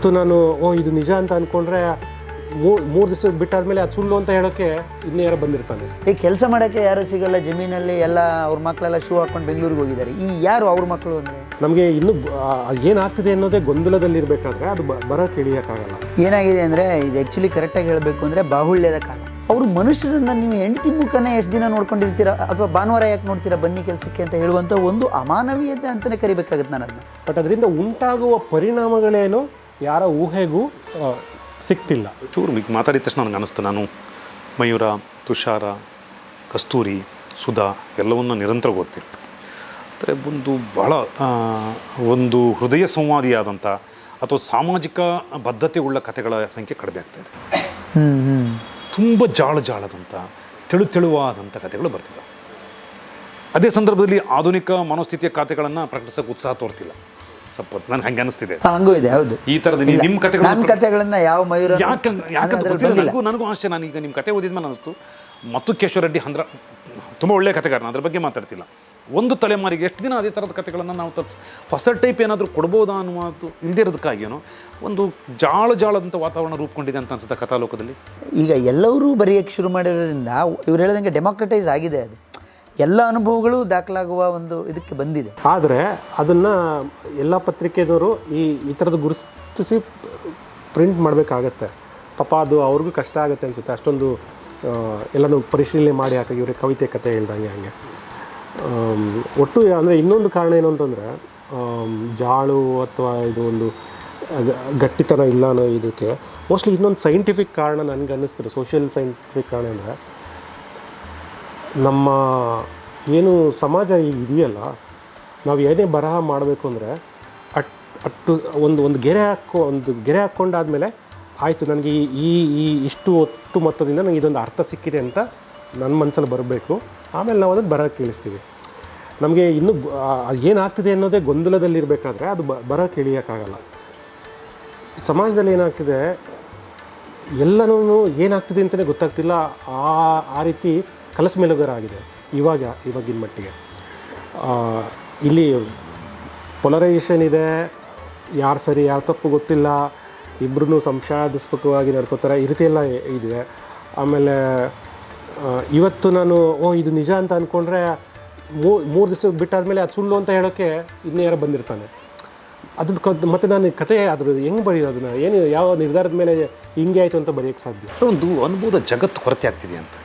ಇವತ್ತು ನಾನು ಓ ಇದು ನಿಜ ಅಂತ ಅಂದ್ಕೊಂಡ್ರೆ ಮೂರು ದಿವಸ ಬಿಟ್ಟಾದ್ಮೇಲೆ ಅದು ಸುಳ್ಳು ಅಂತ ಹೇಳೋಕ್ಕೆ ಇನ್ನೂ ಯಾರೋ ಬಂದಿರ್ತಾನೆ. ಈ ಕೆಲಸ ಮಾಡೋಕ್ಕೆ ಯಾರು ಸಿಗಲ್ಲ ಜಮೀನಲ್ಲಿ ಎಲ್ಲ ಅವ್ರ ಮಕ್ಕಳೆಲ್ಲ ಶೂ ಹಾಕೊಂಡು ಬೆಂಗಳೂರಿಗೆ ಹೋಗಿದ್ದಾರೆ. ಈ ಯಾರು ಅವ್ರ ಮಕ್ಕಳು ಅಂದರೆ? ನಮಗೆ ಇನ್ನೂ ಏನಾಗ್ತಿದೆ ಅನ್ನೋದೇ ಗೊಂದಲದಲ್ಲಿರಬೇಕಾದ್ರೆ ಅದು ಬ ಬರೋಕ್ಕೆ ಇಳಿಯೋಕ್ಕಾಗಲ್ಲ. ಏನಾಗಿದೆ ಅಂದರೆ ಇದು ಆ್ಯಕ್ಚುಲಿ ಕರೆಕ್ಟಾಗಿ ಹೇಳಬೇಕು ಅಂದರೆ ಬಾಹುಳ್ಯದ ಕಾಲ. ಅವರು ಮನುಷ್ಯರನ್ನು ನೀವು ಹೆಂಡತಿ ಮುಖನೇ ಎಷ್ಟು ದಿನ ನೋಡ್ಕೊಂಡಿರ್ತೀರಾ ಅಥವಾ ಭಾನುವಾರ ಯಾಕೆ ನೋಡ್ತೀರಾ ಬನ್ನಿ ಕೆಲಸಕ್ಕೆ ಅಂತ ಹೇಳುವಂಥ ಒಂದು ಅಮಾನವೀಯತೆ ಅಂತಲೇ ಕರಿಬೇಕಾಗುತ್ತೆ ನಾನು ಅದನ್ನ ಬಟ್ ಅದರಿಂದ ಉಂಟಾಗುವ ಪರಿಣಾಮಗಳೇನು? ಯಾರ ಊಹೆಗೂ ಸಿಕ್ತಿಲ್ಲ. ಚೂರು ಈಗ ಮಾತಾಡಿದ ತಕ್ಷಣ ನನಗೆ ಅನ್ನಿಸ್ತು ನಾನು ಮಯೂರ ತುಷಾರ ಕಸ್ತೂರಿ ಸುಧಾ ಎಲ್ಲವನ್ನು ನಿರಂತರ ಓದ್ತೀನಿ ಅಂದರೆ ಒಂದು ಬಹಳ ಒಂದು ಹೃದಯ ಸಂವಾದಿಯಾದಂಥ ಅಥವಾ ಸಾಮಾಜಿಕ ಬದ್ಧತೆ ಉಳ್ಳ ಕಥೆಗಳ ಸಂಖ್ಯೆ ಕಡಿಮೆ ಆಗ್ತಾ ಇದೆ. ಹ್ಞೂ ಹ್ಞೂ ತುಂಬ ಜಾಳ ಜಾಳದಂಥ ತೆಳು ತೆಳುವಾದಂಥ ಕಥೆಗಳು ಬರ್ತಿದ್ದಾವೆ ಅದೇ ಸಂದರ್ಭದಲ್ಲಿ ಆಧುನಿಕ ಮನೋಸ್ಥಿತಿಯ ಕಥೆಗಳನ್ನು ಪ್ರಕಟಿಸೋಕೆ ಉತ್ಸಾಹ ತೋರ್ತಿಲ್ಲ. ಸ್ವಲ್ಪ ನನಗೆ ಹಂಗೆ ಅನಿಸ್ತಿದೆ. ಹಂಗೂ ಇದೆ ಹೌದು. ಈ ಥರದ ನಿಮ್ಮ ಕಥೆಗಳು ನನ್ನ ಕಥೆಗಳನ್ನ ಯಾವ ಮಯೂರ ಯಾಕೆ ಯಾಕಂತ ಅದ್ರಲ್ಲಿ ಗೊತ್ತಿಲ್ಲ ಬಂದಿಲ್ಲ ನನಗೂ ನನಗೂ ಆಶ್ಚರ್ಯ ಈಗ ನಿಮ್ಮ ಕತೆ ಓದಿದ್ಮೇಲೆ ಅನಿಸ್ತು. ಮತ್ತು ಕೇಶವ ರೆಡ್ಡಿ ಅಂದ್ರೆ ತುಂಬ ಒಳ್ಳೆಯ ಕಥೆಗಾರನ ಅದ್ರ ಬಗ್ಗೆ ಮಾತಾಡ್ತಿಲ್ಲ. ಒಂದು ತಲೆಮಾರಿಗೆ ಎಷ್ಟು ದಿನ ಅದೇ ಥರದ ಕಥೆಗಳನ್ನು ನಾವು ತಪ್ಪಿಸ್ ಹೊಸ ಟೈಪ್ ಏನಾದರೂ ಕೊಡ್ಬೋದಾ ಅನ್ನುವ ಇಲ್ದಿರೋದಕ್ಕಾಗೇನೋ ಒಂದು ಜಾಳ ಜಾಳದಂಥ ವಾತಾವರಣ ರೂಪುಗೊಂಡಿದೆ ಅಂತ ಅನ್ಸುತ್ತೆ ಕಥಾಲೋಕದಲ್ಲಿ. ಈಗ ಎಲ್ಲರೂ ಬರೆಯೋಕ್ಕೆ ಶುರು ಮಾಡಿರೋದ್ರಿಂದ ಇವ್ರು ಹೇಳ್ದಂಗೆ ಡೆಮೋಕ್ರಟೈಸ್ ಆಗಿದೆ ಅದು. ಎಲ್ಲ ಅನುಭವಗಳು ದಾಖಲಾಗುವ ಒಂದು ಇದಕ್ಕೆ ಬಂದಿದೆ. ಆದರೆ ಅದನ್ನು ಎಲ್ಲ ಪತ್ರಿಕೆದವರು ಈ ಈ ಥರದ್ದು ಗುರುತಿಸಿ ಪ್ರಿಂಟ್ ಮಾಡಬೇಕಾಗತ್ತೆ. ಪಾಪ ಅದು ಅವ್ರಿಗೂ ಕಷ್ಟ ಆಗುತ್ತೆ ಅನಿಸುತ್ತೆ. ಅಷ್ಟೊಂದು ಎಲ್ಲನೂ ಪರಿಶೀಲನೆ ಮಾಡಿ ಹಾಕಿ ಇವ್ರಿಗೆ ಕವಿತೆ, ಕತೆ ಹೇಳ್ದಂಗೆ ಹಂಗೆ. ಒಟ್ಟು ಅಂದರೆ ಇನ್ನೊಂದು ಕಾರಣ ಏನು ಅಂತಂದರೆ ಜಾಳು ಅಥವಾ ಇದು ಒಂದು ಗಟ್ಟಿತನ ಇಲ್ಲ ಅನ್ನೋ ಇದಕ್ಕೆ, ಮೋಸ್ಟ್ಲಿ ಇನ್ನೊಂದು ಸೈಂಟಿಫಿಕ್ ಕಾರಣ ನನಗೆ ಅನ್ನಿಸ್ತಾರೆ ಸೋಷಿಯಲ್ ಸೈಂಟಿಫಿಕ್ ಕಾರಣ ಅಂದರೆ ನಮ್ಮ ಏನು ಸಮಾಜ ಈಗ ಇದೆಯಲ್ಲ, ನಾವು ಏನೇ ಬರಹ ಮಾಡಬೇಕು ಅಂದರೆ ಅಟ್, ಅಟ್ಟು ಒಂದು ಒಂದು ಗೆರೆ ಹಾಕೋ, ಒಂದು ಗೆರೆ ಹಾಕ್ಕೊಂಡಾದಮೇಲೆ ಆಯಿತು, ನನಗೆ ಈ ಈ ಇಷ್ಟು ಒಟ್ಟು ಮೊತ್ತದಿಂದ ನನಗೆ ಇದೊಂದು ಅರ್ಥ ಸಿಕ್ಕಿದೆ ಅಂತ ನನ್ನ ಮನಸ್ಸಲ್ಲಿ ಬರಬೇಕು. ಆಮೇಲೆ ನಾವು ಅದನ್ನು ಬರಹ ಕೇಳಿಸ್ತೀವಿ. ನಮಗೆ ಇನ್ನೂ ಏನಾಗ್ತಿದೆ ಅನ್ನೋದೇ ಗೊಂದಲದಲ್ಲಿರಬೇಕಾದ್ರೆ ಅದು ಬ ಬರೋಕ್ಕೆ ಇಳಿಯೋಕ್ಕಾಗಲ್ಲ ಸಮಾಜದಲ್ಲಿ ಏನಾಗ್ತಿದೆ ಎಲ್ಲನೂ ಏನಾಗ್ತಿದೆ ಅಂತಲೇ ಗೊತ್ತಾಗ್ತಿಲ್ಲ. ಆ ಆ ರೀತಿ ಕಲಸ ಮೇಲುಗರ ಆಗಿದೆ. ಇವಾಗ ಇವಾಗಿನ ಮಟ್ಟಿಗೆ. ಇಲ್ಲಿ ಪೊಲರೈಸೇಷನ್ ಇದೆ. ಯಾರು ಸರಿ, ಯಾರು ತಪ್ಪು ಗೊತ್ತಿಲ್ಲ. ಇಬ್ಬರೂ ಸಂಶಯಾಸ್ಪದವಾಗಿ ನಡ್ಕೋತಾರೆ. ಈ ರೀತಿ ಎಲ್ಲ ಇದೆ. ಆಮೇಲೆ ಇವತ್ತು ನಾನು, ಓ, ಇದು ನಿಜ ಅಂತ ಅಂದ್ಕೊಂಡ್ರೆ ಮೂರು ದಿವಸ ಬಿಟ್ಟಾದಮೇಲೆ ಅದು ಸುಳ್ಳು ಅಂತ ಹೇಳೋಕ್ಕೆ ಇನ್ನೂ ಯಾರೋ ಬಂದಿರ್ತಾನೆ. ಅದ್ರ ಕ ಮತ್ತೆ ನಾನು ಕತೆ ಅದ್ರ ಹೆಂಗೆ ಬರೆಯೋದು ಅದನ್ನು? ಏನು, ಯಾವ ನಿರ್ಧಾರದ ಮೇಲೆ ಹಿಂಗೆ ಆಯಿತು ಅಂತ ಬರೆಯೋಕ್ಕೆ ಸಾಧ್ಯ? ಒಂದು ಅನುಭವದ ಜಗತ್ತು ಕೊರತೆ ಆಗ್ತಿದೆ ಅಂತ.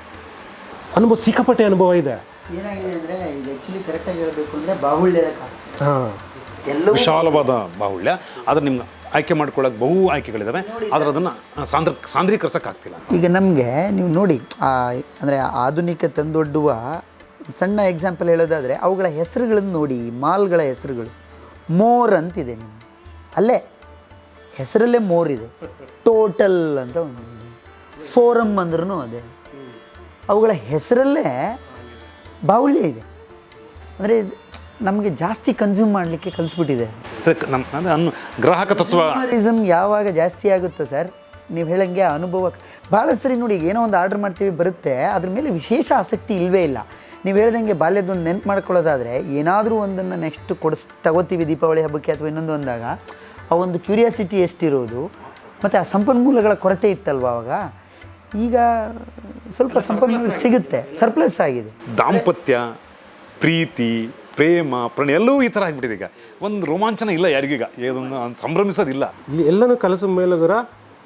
ಅನುಭವ ಸಿಕ್ಕಾಪಟ್ಟೆ ಅನುಭವ ಇದೆ. ಏನಾಗಿದೆ ಅಂದರೆ ಇದು ಆ್ಯಕ್ಚುಲಿ ಕರೆಕ್ಟಾಗಿ ಹೇಳಬೇಕು ಅಂದರೆ ಬಾಹುಳ್ಯದ ಕಾಲ ಹಾಂ. ಎಲ್ಲವೂ ವಿಶಾಲವಾದ ಬಾಹುಳ್ಯ. ಆದರೆ ನಿಮ್ಗೆ ಆಯ್ಕೆ ಮಾಡ್ಕೊಳ್ಳೋಕೆ ಬಹು ಆಯ್ಕೆಗಳಿದ್ದಾವೆ ಆದರೆ ಅದನ್ನು ಸಾಂದ್ರ ಸಾಂದ್ರೀಕರಿಸೋಕ್ಕಾಗ್ತಿಲ್ಲ. ಈಗ ನಮಗೆ ನೀವು ನೋಡಿ ಆ ಅಂದರೆ ಆಧುನಿಕ ತಂದೊಡ್ಡುವ ಸಣ್ಣ ಎಕ್ಸಾಂಪಲ್ ಹೇಳೋದಾದರೆ ಅವುಗಳ ಹೆಸರುಗಳನ್ನು ನೋಡಿ ಮಾಲ್ಗಳ ಹೆಸರುಗಳು. ಮೋರ್ ಅಂತಿದೆ ನಿಮ್ಮ ಅಲ್ಲೇ ಹೆಸರಲ್ಲೇ ಮೋರ್ ಇದೆ. ಟೋಟಲ್ ಅಂತ ಒಂದು. ಫೋರಮ್ ಅಂದ್ರೂ ಅದೇ. ಅವುಗಳ ಹೆಸರಲ್ಲೇ ಬಾಹುಳ್ಯ ಇದೆ. ಅಂದರೆ ನಮಗೆ ಜಾಸ್ತಿ ಕನ್ಸ್ಯೂಮ್ ಮಾಡಲಿಕ್ಕೆ ಕಲಿಸ್ಬಿಟ್ಟಿದೆ. ಅದಕ್ಕೆ ನಮ್ಮ ಅನ್ನು ಗ್ರಾಹಕ ತತ್ವ ಕನ್ಸ್ಯೂಮರಿಸಮ್ ಯಾವಾಗ ಜಾಸ್ತಿ ಆಗುತ್ತೋ ಸರ್ ನೀವು ಹೇಳಂಗೆ ಆ ಅನುಭವ ಭಾಳ ಸರಿ ನೋಡಿ ಏನೋ ಒಂದು ಆರ್ಡ್ರ್ ಮಾಡ್ತೀವಿ ಬರುತ್ತೆ ಅದ್ರ ಮೇಲೆ ವಿಶೇಷ ಆಸಕ್ತಿ ಇಲ್ಲವೇ ಇಲ್ಲ. ನೀವು ಹೇಳ್ದಂಗೆ ಬಾಲ್ಯದೊಂದು ನೆನ್ಪು ಮಾಡ್ಕೊಳ್ಳೋದಾದರೆ ಏನಾದರೂ ಒಂದನ್ನು ನೆಕ್ಸ್ಟ್ ಕೊಡಿಸ್ ತಗೋತೀವಿ ದೀಪಾವಳಿ ಹಬ್ಬಕ್ಕೆ ಅಥವಾ ಇನ್ನೊಂದು ಅಂದಾಗ ಆ ಒಂದು ಕ್ಯೂರಿಯಾಸಿಟಿ ಎಷ್ಟಿರೋದು ಮತ್ತು ಆ ಸಂಪನ್ಮೂಲಗಳ ಕೊರತೆ ಇತ್ತಲ್ವ ಅವಾಗ? ಈಗ ಸ್ವಲ್ಪ ಸಂಪನ್ಮೂಲ ಸಿಗುತ್ತೆ ಸರ್ಪ್ಲಸ್ ಆಗಿದೆ. ದಾಂಪತ್ಯ ಪ್ರೀತಿ ಪ್ರೇಮ ಪ್ರಣಯ ಎಲ್ಲವೂ ಈ ಥರ ಆಗಿಬಿಟ್ಟಿದೆ ಈಗ. ಒಂದು ರೋಮಾಂಚನ ಇಲ್ಲ ಯಾರಿಗೀಗ ಇದನ್ನು ಸಂಭ್ರಮಿಸೋದಿಲ್ಲ. ಇಲ್ಲಿ ಎಲ್ಲನೂ ಕಲಸ ಮೇಲುಗರ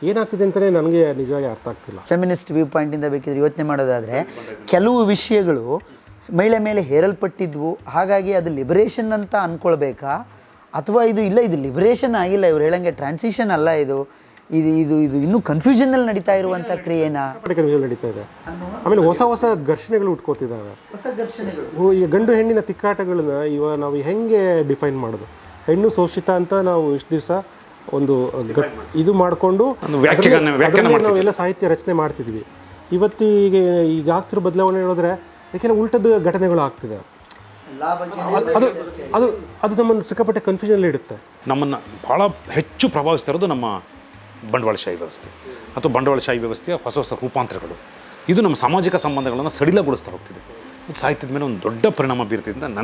ಏನಾಗ್ತಿದೆ ಅಂತಲೇ ನನಗೆ ನಿಜವಾಗಿ ಅರ್ಥ ಆಗ್ತಿಲ್ಲ. ಫೆಮಿನಿಸ್ಟ್ ವ್ಯೂ ಪಾಯಿಂಟಿಂದ ಬೇಕಿದ್ರೆ ಯೋಚನೆ ಮಾಡೋದಾದರೆ ಕೆಲವು ವಿಷಯಗಳು ಮಹಿಳೆ ಮೇಲೆ ಹೇರಲ್ಪಟ್ಟಿದ್ವು. ಹಾಗಾಗಿ ಅದು ಲಿಬರೇಷನ್ ಅಂತ ಅಂದ್ಕೊಳ್ಬೇಕಾ ಅಥವಾ ಇದು ಇಲ್ಲ ಇದು ಲಿಬರೇಷನ್ ಆಗಿಲ್ಲ. ಇವ್ರು ಹೇಳಂಗೆ ಟ್ರಾನ್ಸಿಷನ್ ಅಲ್ಲ ಇದು. ಇದು ಇದು ಇದು ಇನ್ನೂ ಕನ್ಫ್ಯೂಷನಲ್ಲಿ ನಡೀತಾ ಇರುವಂಥ ಕ್ರಿಯೆನಾ ಕನ್ಫ್ಯೂಷನ್ ನಡೀತಾ ಇದೆ. ಆಮೇಲೆ ಹೊಸ ಹೊಸ ಘರ್ಷಣೆಗಳು ಉಟ್ಕೋತಿದ್ದಾವೆ. ಹೊಸ ಘರ್ಷಣೆಗಳು. ಓ, ಈ ಗಂಡು ಹೆಣ್ಣಿನ ತಿಕ್ಕಾಟಗಳನ್ನ ಇವಾಗ ನಾವು ಹೆಂಗೆ ಡಿಫೈನ್ ಮಾಡೋದು? ಹೆಣ್ಣು ಶೋಷಿತ ಅಂತ ನಾವು ಇಷ್ಟು ದಿವಸ ಒಂದು ಇದು ಮಾಡಿಕೊಂಡು. ನಾವೆಲ್ಲ ಸಾಹಿತ್ಯ ರಚನೆ ಮಾಡ್ತಿದ್ವಿ. ಇವತ್ತಿಗೆ ಈಗ ಆಗ್ತಿರೋ ಬದಲಾವಣೆ ಹೇಳಿದ್ರೆ ಯಾಕೆಂದ್ರೆ ಉಲ್ಟದ ಘಟನೆಗಳು ಆಗ್ತಿದೆ. ಅದು ಅದು ಅದು ನಮ್ಮನ್ನು ಸಿಕ್ಕಾಪಟ್ಟೆ ಕನ್ಫ್ಯೂಷನ್ ಇಡುತ್ತೆ. ನಮ್ಮನ್ನು ಭಾಳ ಹೆಚ್ಚು ಪ್ರಭಾವಿಸ್ತಾ ಇರೋದು ನಮ್ಮ ಬಂಡವಾಳಶಾಹಿ ವ್ಯವಸ್ಥೆ ಅಥವಾ ಬಂಡವಾಳಶಾಹಿ ವ್ಯವಸ್ಥೆಯ ಹೊಸ ಹೊಸ ರೂಪಾಂತರಗಳು. ಇದು ನಮ್ಮ ಸಾಮಾಜಿಕ ಸಂಬಂಧಗಳನ್ನು ಸಡಿಲಗೊಳಿಸ್ತಾ ಹೋಗ್ತಿದೆ. ಸಾಹಿತ್ಯದ ಮೇಲೆ ಒಂದು ದೊಡ್ಡ ಪರಿಣಾಮ ಬೀರ್ತಿದೆ ಅಂತ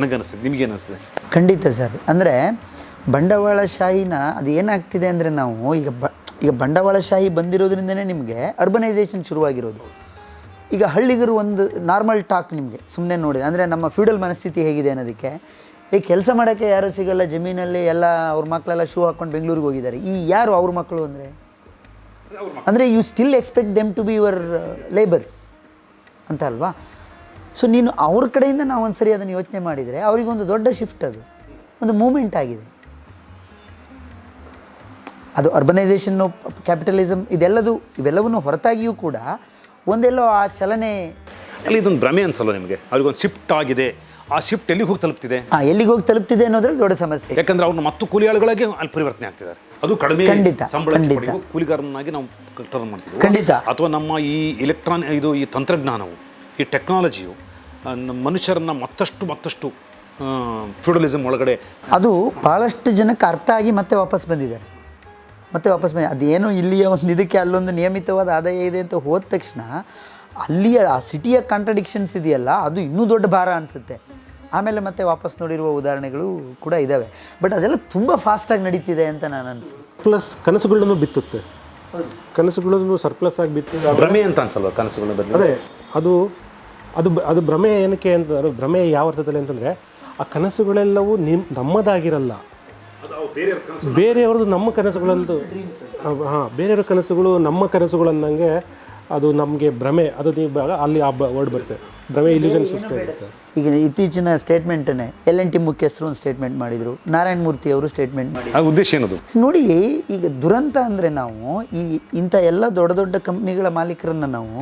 ನಿಮಗೆ ಅನಿಸ್ತದೆ ಖಂಡಿತ ಸರ್. ಅಂದರೆ ಬಂಡವಾಳಶಾಹಿನ ಅದು ಏನಾಗ್ತಿದೆ ಅಂದರೆ ನಾವು ಈಗ ಬ, ಈಗ ಬಂಡವಾಳಶಾಹಿ ಬಂದಿರೋದ್ರಿಂದನೇ ನಿಮಗೆ ಅರ್ಬನೈಸೇಷನ್ ಶುರುವಾಗಿರೋದು. ಈಗ ಹಳ್ಳಿಗರು ಒಂದು ನಾರ್ಮಲ್ ಟಾಕ್ ನಿಮಗೆ ಸುಮ್ಮನೆ ನೋಡಿದೆ ಅಂದರೆ ನಮ್ಮ ಫ್ಯೂಡಲ್ ಮನಸ್ಥಿತಿ ಹೇಗಿದೆ ಅನ್ನೋದಕ್ಕೆ. ಈಗ ಕೆಲಸ ಮಾಡೋಕ್ಕೆ ಯಾರೂ ಸಿಗಲ್ಲ, ಜಮೀನಲ್ಲಿ ಎಲ್ಲ ಅವ್ರ ಮಕ್ಕಳೆಲ್ಲ ಶೂ ಹಾಕ್ಕೊಂಡು ಬೆಂಗಳೂರಿಗೆ ಹೋಗಿದ್ದಾರೆ. ಈ ಯಾರು ಅವ್ರ ಮಕ್ಕಳು ಅಂದರೆ? ಅಂದರೆ you still expect them to be your labours ಅಂತ ಅಲ್ವಾ? ಸೊ ನೀನು ಅವ್ರ ಕಡೆಯಿಂದ ನಾವು ಒಂದು ಸರಿ ಅದನ್ನು ಯೋಚನೆ ಮಾಡಿದರೆ ಅವರಿಗೊಂದು ದೊಡ್ಡ ಶಿಫ್ಟ್ ಅದು, ಒಂದು ಮೂಮೆಂಟ್ ಆಗಿದೆ. ಅದು ಅರ್ಬನೈಸೇಷನ್ನು ಕ್ಯಾಪಿಟಲಿಸಮ್ ಇದೆಲ್ಲದು, ಇವೆಲ್ಲವನ್ನು ಹೊರತಾಗಿಯೂ ಕೂಡ ಒಂದೆಲ್ಲೋ ಆ ಚಲನೆ ಅಲ್ಲಿ ಇದೊಂದು ಭ್ರಮೆ ಅನ್ಸಲ್ಲ ನಿಮಗೆ? ಅವ್ರಿಗೊಂದು ಶಿಫ್ಟ್ ಆಗಿದೆ. ಆ ಶಿಫ್ಟ್ ಎಲ್ಲಿಗೆ ಹೋಗಿ ತಲುಪ್ತಿದೆ? ಆ, ಎಲ್ಲಿಗೆ ಹೋಗಿ ತಲುಪ್ತಿದೆ ಅನ್ನೋದ್ರಲ್ಲಿ ದೊಡ್ಡ ಸಮಸ್ಯೆ. ಯಾಕಂದ್ರೆ ಅವ್ರನ್ನ ಮತ್ತು ಕೂಲಿ ಆಳುಗಳಾಗಿ ಅಲ್ಲಿ ಪರಿವರ್ತನೆ ಆಗ್ತಿದ್ದಾರೆ. ಅದು ಕಡಿಮೆ ಖಂಡಿತ, ಸಂಬಳ ಖಂಡಿತ. ಪಡೆಯುವ ಕೂಲಿಗಾರನಾಗಿ ನಾವು ಟರ್ನ್ ಮಾಡ್ತೀವಿ ಖಂಡಿತ. ಅಥವಾ ನಮ್ಮ ಈ ಇಲೆಕ್ಟ್ರಾನ್ ಇದು ಈ ತಂತ್ರಜ್ಞಾನವು ಈ ಟೆಕ್ನಾಲಜಿಯು ಆ, ನಮ್ಮ ಮನುಷ್ಯರನ್ನ ಮತ್ತಷ್ಟು ಮತ್ತಷ್ಟು ಫ್ಯೂಡಲಿಸಮ್ ಒಳಗಡೆ ಅದು ಭಾಳಷ್ಟು ಜನಕ್ಕೆ ಅರ್ಥ ಆಗಿ ಮತ್ತೆ ವಾಪಸ್ ಬಂದಿದ್ದಾರೆ ಮತ್ತೆ ವಾಪಸ್ ಬಂದ ಅದೇನೋ ಇಲ್ಲಿಯ ಒಂದು ಇದಕ್ಕೆ ಅಲ್ಲೊಂದು ನಿಯಮಿತವಾದ ಆದಾಯ ಇದೆ ಅಂತ ಹೋದ ತಕ್ಷಣ ಅಲ್ಲಿಯ ಆ ಸಿಟಿಯ ಕಾಂಟ್ರಡಿಕ್ಷನ್ಸ್ ಇದೆಯಲ್ಲ ಅದು ಇನ್ನೂ ದೊಡ್ಡ ಭಾರ ಅನಿಸುತ್ತೆ. ಆಮೇಲೆ ಮತ್ತೆ ವಾಪಸ್ ನೋಡಿರುವ ಉದಾಹರಣೆಗಳು ಕೂಡ ಇದ್ದಾವೆ ಬಟ್ ಅದೆಲ್ಲ ತುಂಬ ಫಾಸ್ಟಾಗಿ ನಡೀತಿದೆ ಅಂತ ನಾನು ಅನಿಸುತ್ತೆ. ಪ್ಲಸ್ ಕನಸುಗಳನ್ನು ಬಿತ್ತುತ್ತೆ. ಕನಸುಗಳನ್ನು ಸರ್ಪ್ಲಸ್ ಆಗಿ ಬಿತ್ತು ಭ್ರಮೆ ಅಂತ ಅನ್ಸಲ್ವ ಕನಸುಗಳ ಬದಲು? ಅದೇ ಅದು ಅದು ಅದು ಭ್ರಮೆ ಏನಕ್ಕೆ ಅಂತ ಭ್ರಮೆ ಯಾವ ಅರ್ಥದಲ್ಲಿ ಅಂತಂದರೆ ಆ ಕನಸುಗಳೆಲ್ಲವೂ ನಿಮ್ ನಮ್ಮದಾಗಿರಲ್ಲ. ಬೇರೆಯವ್ರದ್ದು ನಮ್ಮ ಕನಸುಗಳಂತೂ ಹಾಂ ಬೇರೆಯವ್ರ ಕನಸುಗಳು ನಮ್ಮ ಕನಸುಗಳು ಅನ್ನಂಗೆ ಅದು ನಮಗೆ ಭ್ರಮೆ ಅದು ನೀವು ಅಲ್ಲಿ ಆ ವರ್ಡ್ ಬರುತ್ತೆ. ಭ್ರಮೆ ಇಲ್ಯೂಷನ್ ಸೃಷ್ಟಿ ಆಗುತ್ತೆ. ಈಗ ಇತ್ತೀಚಿನ ಸ್ಟೇಟ್ಮೆಂಟನ್ನೇ ಎಲ್ ಎನ್ ಟಿ ಮುಖ್ಯಸ್ಥರು ಒಂದು ಸ್ಟೇಟ್ಮೆಂಟ್ ಮಾಡಿದರು ನಾರಾಯಣ ಮೂರ್ತಿ ಅವರು ಸ್ಟೇಟ್ಮೆಂಟ್ ಮಾಡಿ ಆ ಉದ್ದೇಶ ಏನದು? ನೋಡಿ ಈಗ ದುರಂತ ಅಂದರೆ ನಾವು ಈ ಇಂಥ ಎಲ್ಲ ದೊಡ್ಡ ದೊಡ್ಡ ಕಂಪ್ನಿಗಳ ಮಾಲೀಕರನ್ನು ನಾವು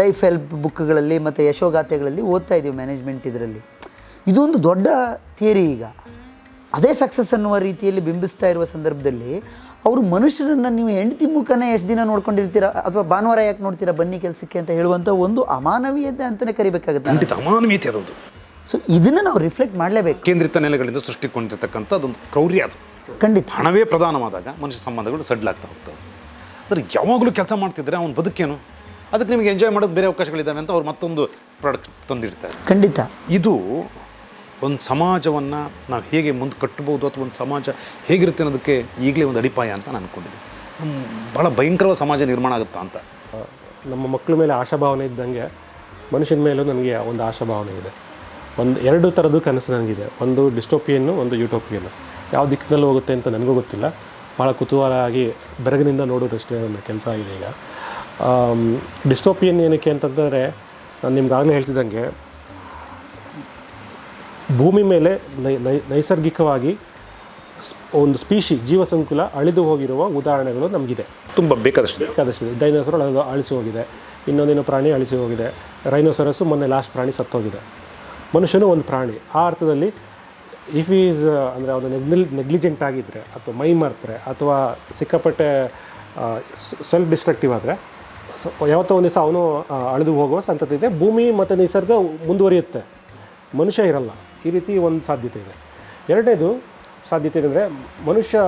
ಲೈಫ್ ಹೆಲ್ಪ್ ಬುಕ್ಗಳಲ್ಲಿ ಮತ್ತು ಯಶೋಗಾಥೆಗಳಲ್ಲಿ ಓದ್ತಾ ಇದ್ದೀವಿ ಮ್ಯಾನೇಜ್ಮೆಂಟ್ ಇದರಲ್ಲಿ. ಇದೊಂದು ದೊಡ್ಡ ಥಿಯರಿ ಈಗ. ಅದೇ ಸಕ್ಸಸ್ ಅನ್ನುವ ರೀತಿಯಲ್ಲಿ ಬಿಂಬಿಸ್ತಾ ಇರುವ ಸಂದರ್ಭದಲ್ಲಿ ಅವರು ಮನುಷ್ಯರನ್ನು ನೀವು ಹೆಂಡತಿ ಮುಖನೇ ಎಷ್ಟು ದಿನ ನೋಡ್ಕೊಂಡಿರ್ತೀರಾ? ಅಥವಾ ಭಾನುವಾರ ಯಾಕೆ ನೋಡ್ತೀರಾ ಬನ್ನಿ ಕೆಲಸಕ್ಕೆ ಅಂತ ಹೇಳುವಂಥ ಒಂದು ಅಮಾನವೀಯತೆ ಅಂತಲೇ ಕರಿಬೇಕಾಗುತ್ತೆ. ಖಂಡಿತ ಅಮಾನವೀಯತೆ ಅದೊಂದು. ಸೊ ಇದನ್ನು ನಾವು ರಿಫ್ಲೆಕ್ಟ್ ಮಾಡಲೇಬೇಕು. ಕೇಂದ್ರಿತ ನೆಲೆಗಳಿಂದ ಸೃಷ್ಟಿಕೊಂಡಿರ್ತಕ್ಕಂಥ ಅದೊಂದು ಕ್ರೌರ್ಯ ಅದು. ಖಂಡಿತ. ಹಣವೇ ಪ್ರಧಾನವಾದಾಗ ಮನುಷ್ಯ ಸಂಬಂಧಗಳು ಸಡ್ಲಾಗ್ತಾ ಹೋಗ್ತವೆ. ಅಂದರೆ ಯಾವಾಗಲೂ ಕೆಲಸ ಮಾಡ್ತಿದ್ರೆ ಅವ್ನ ಬದುಕೇನು? ಅದಕ್ಕೆ ನಿಮಗೆ ಎಂಜಾಯ್ ಮಾಡೋದು ಬೇರೆ ಅವಕಾಶಗಳಿದ್ದಾವೆ ಅಂತ ಅವ್ರು ಮತ್ತೊಂದು ಪ್ರಾಡಕ್ಟ್ ತಂದಿರ್ತಾರೆ. ಖಂಡಿತ. ಇದು ಒಂದು ಸಮಾಜವನ್ನು ನಾವು ಹೇಗೆ ಮುಂದೆ ಕಟ್ಟಬಹುದು ಅಥವಾ ಒಂದು ಸಮಾಜ ಹೇಗಿರುತ್ತೆ ಅನ್ನೋದಕ್ಕೆ ಈಗಲೇ ಒಂದು ಅಡಿಪಾಯ ಅಂತ ನಾನು ಅನ್ಕೊಂಡಿದ್ದೆ ಹ್ಮ್, ಭಾಳ ಭಯಂಕರವಾದ ಸಮಾಜ ನಿರ್ಮಾಣ ಆಗುತ್ತಾ ಅಂತ? ನಮ್ಮ ಮಕ್ಕಳ ಮೇಲೆ ಆಶಾಭಾವನೆ ಇದ್ದಂಗೆ ಮನುಷ್ಯನ ಮೇಲೂ ನನಗೆ ಒಂದು ಆಶಾಭಾವನೆ ಇದೆ. ಒಂದು ಎರಡು ಥರದ್ದು ಕನಸು ನನಗಿದೆ. ಒಂದು ಡಿಸ್ಟೋಪಿಯನ್ನು ಒಂದು ಯೂಟೋಪಿಯನ್ನು. ಯಾವ ದಿಕ್ಕಿನಲ್ಲಿ ಹೋಗುತ್ತೆ ಅಂತ ನನಗೂ ಗೊತ್ತಿಲ್ಲ. ಭಾಳ ಕುತೂಹಲ ಆಗಿ ಬೆರಗಿನಿಂದ ನೋಡೋದಷ್ಟೇ ನನ್ನ ಕೆಲಸ ಆಗಿದೆ ಈಗ. ಡಿಸ್ಟೋಪಿಯನ್ ಏನಕ್ಕೆ ಅಂತಂದರೆ ನಾನು ನಿಮ್ಗಾಗಲೇ ಹೇಳ್ತಿದ್ದಂಗೆ ಭೂಮಿ ಮೇಲೆ ನೈ ನೈ- ನೈಸರ್ಗಿಕವಾಗಿ ಸ್- ಒಂದು ಸ್ಪೀಶಿ ಜೀವಸಂಕುಲ ಅಳಿದು ಹೋಗಿರುವ ಉದಾಹರಣೆಗಳು ನಮಗಿದೆ. ತುಂಬ ಬೇಕಾದಷ್ಟು ಬೇಕಾದಷ್ಟಿದೆ. ಡೈನೋಸರ್ ಅಳಿದು ಅಳಿಸಿ ಹೋಗಿದೆ. ಇನ್ನೊಂದೇನೋ ಪ್ರಾಣಿ ಅಳಿಸಿ ಹೋಗಿದೆ. ರೈನೋಸರಸ್ಸು ಮೊನ್ನೆ ಲಾಸ್ಟ್ ಪ್ರಾಣಿ ಸತ್ತೋಗಿದೆ. ಮನುಷ್ಯನು ಒಂದು ಪ್ರಾಣಿ. ಆ ಅರ್ಥದಲ್ಲಿ ಇಫ್ ಈಸ್ ಅಂದರೆ ಅವನು ನೆಗ್ಲಿ ನೆಗ್ಲಿಜೆಂಟ್ ಆಗಿದ್ದರೆ ಅಥವಾ ಮೈ ಮರ್ತ್ರೆ ಅಥವಾ ಸಿಕ್ಕಾಪಟ್ಟೆ ಸೆಲ್ಫ್ ಡಿಸ್ಟ್ರಕ್ಟಿವ್ ಆದರೆ ಯಾವತ್ತೋ ಒಂದು ದಿವಸ ಅವನು ಅಳಿದು ಹೋಗುವ ಸಂತತಿ ಇದೆ. ಭೂಮಿ ಮತ್ತು ನಿಸರ್ಗ ಮುಂದುವರಿಯುತ್ತೆ. ಮನುಷ್ಯ ಇರಲ್ಲ. ಈ ರೀತಿ ಒಂದು ಸಾಧ್ಯತೆ ಇದೆ. ಎರಡನೇದು ಸಾಧ್ಯತೆ ಏನಂದರೆ ಮನುಷ್ಯ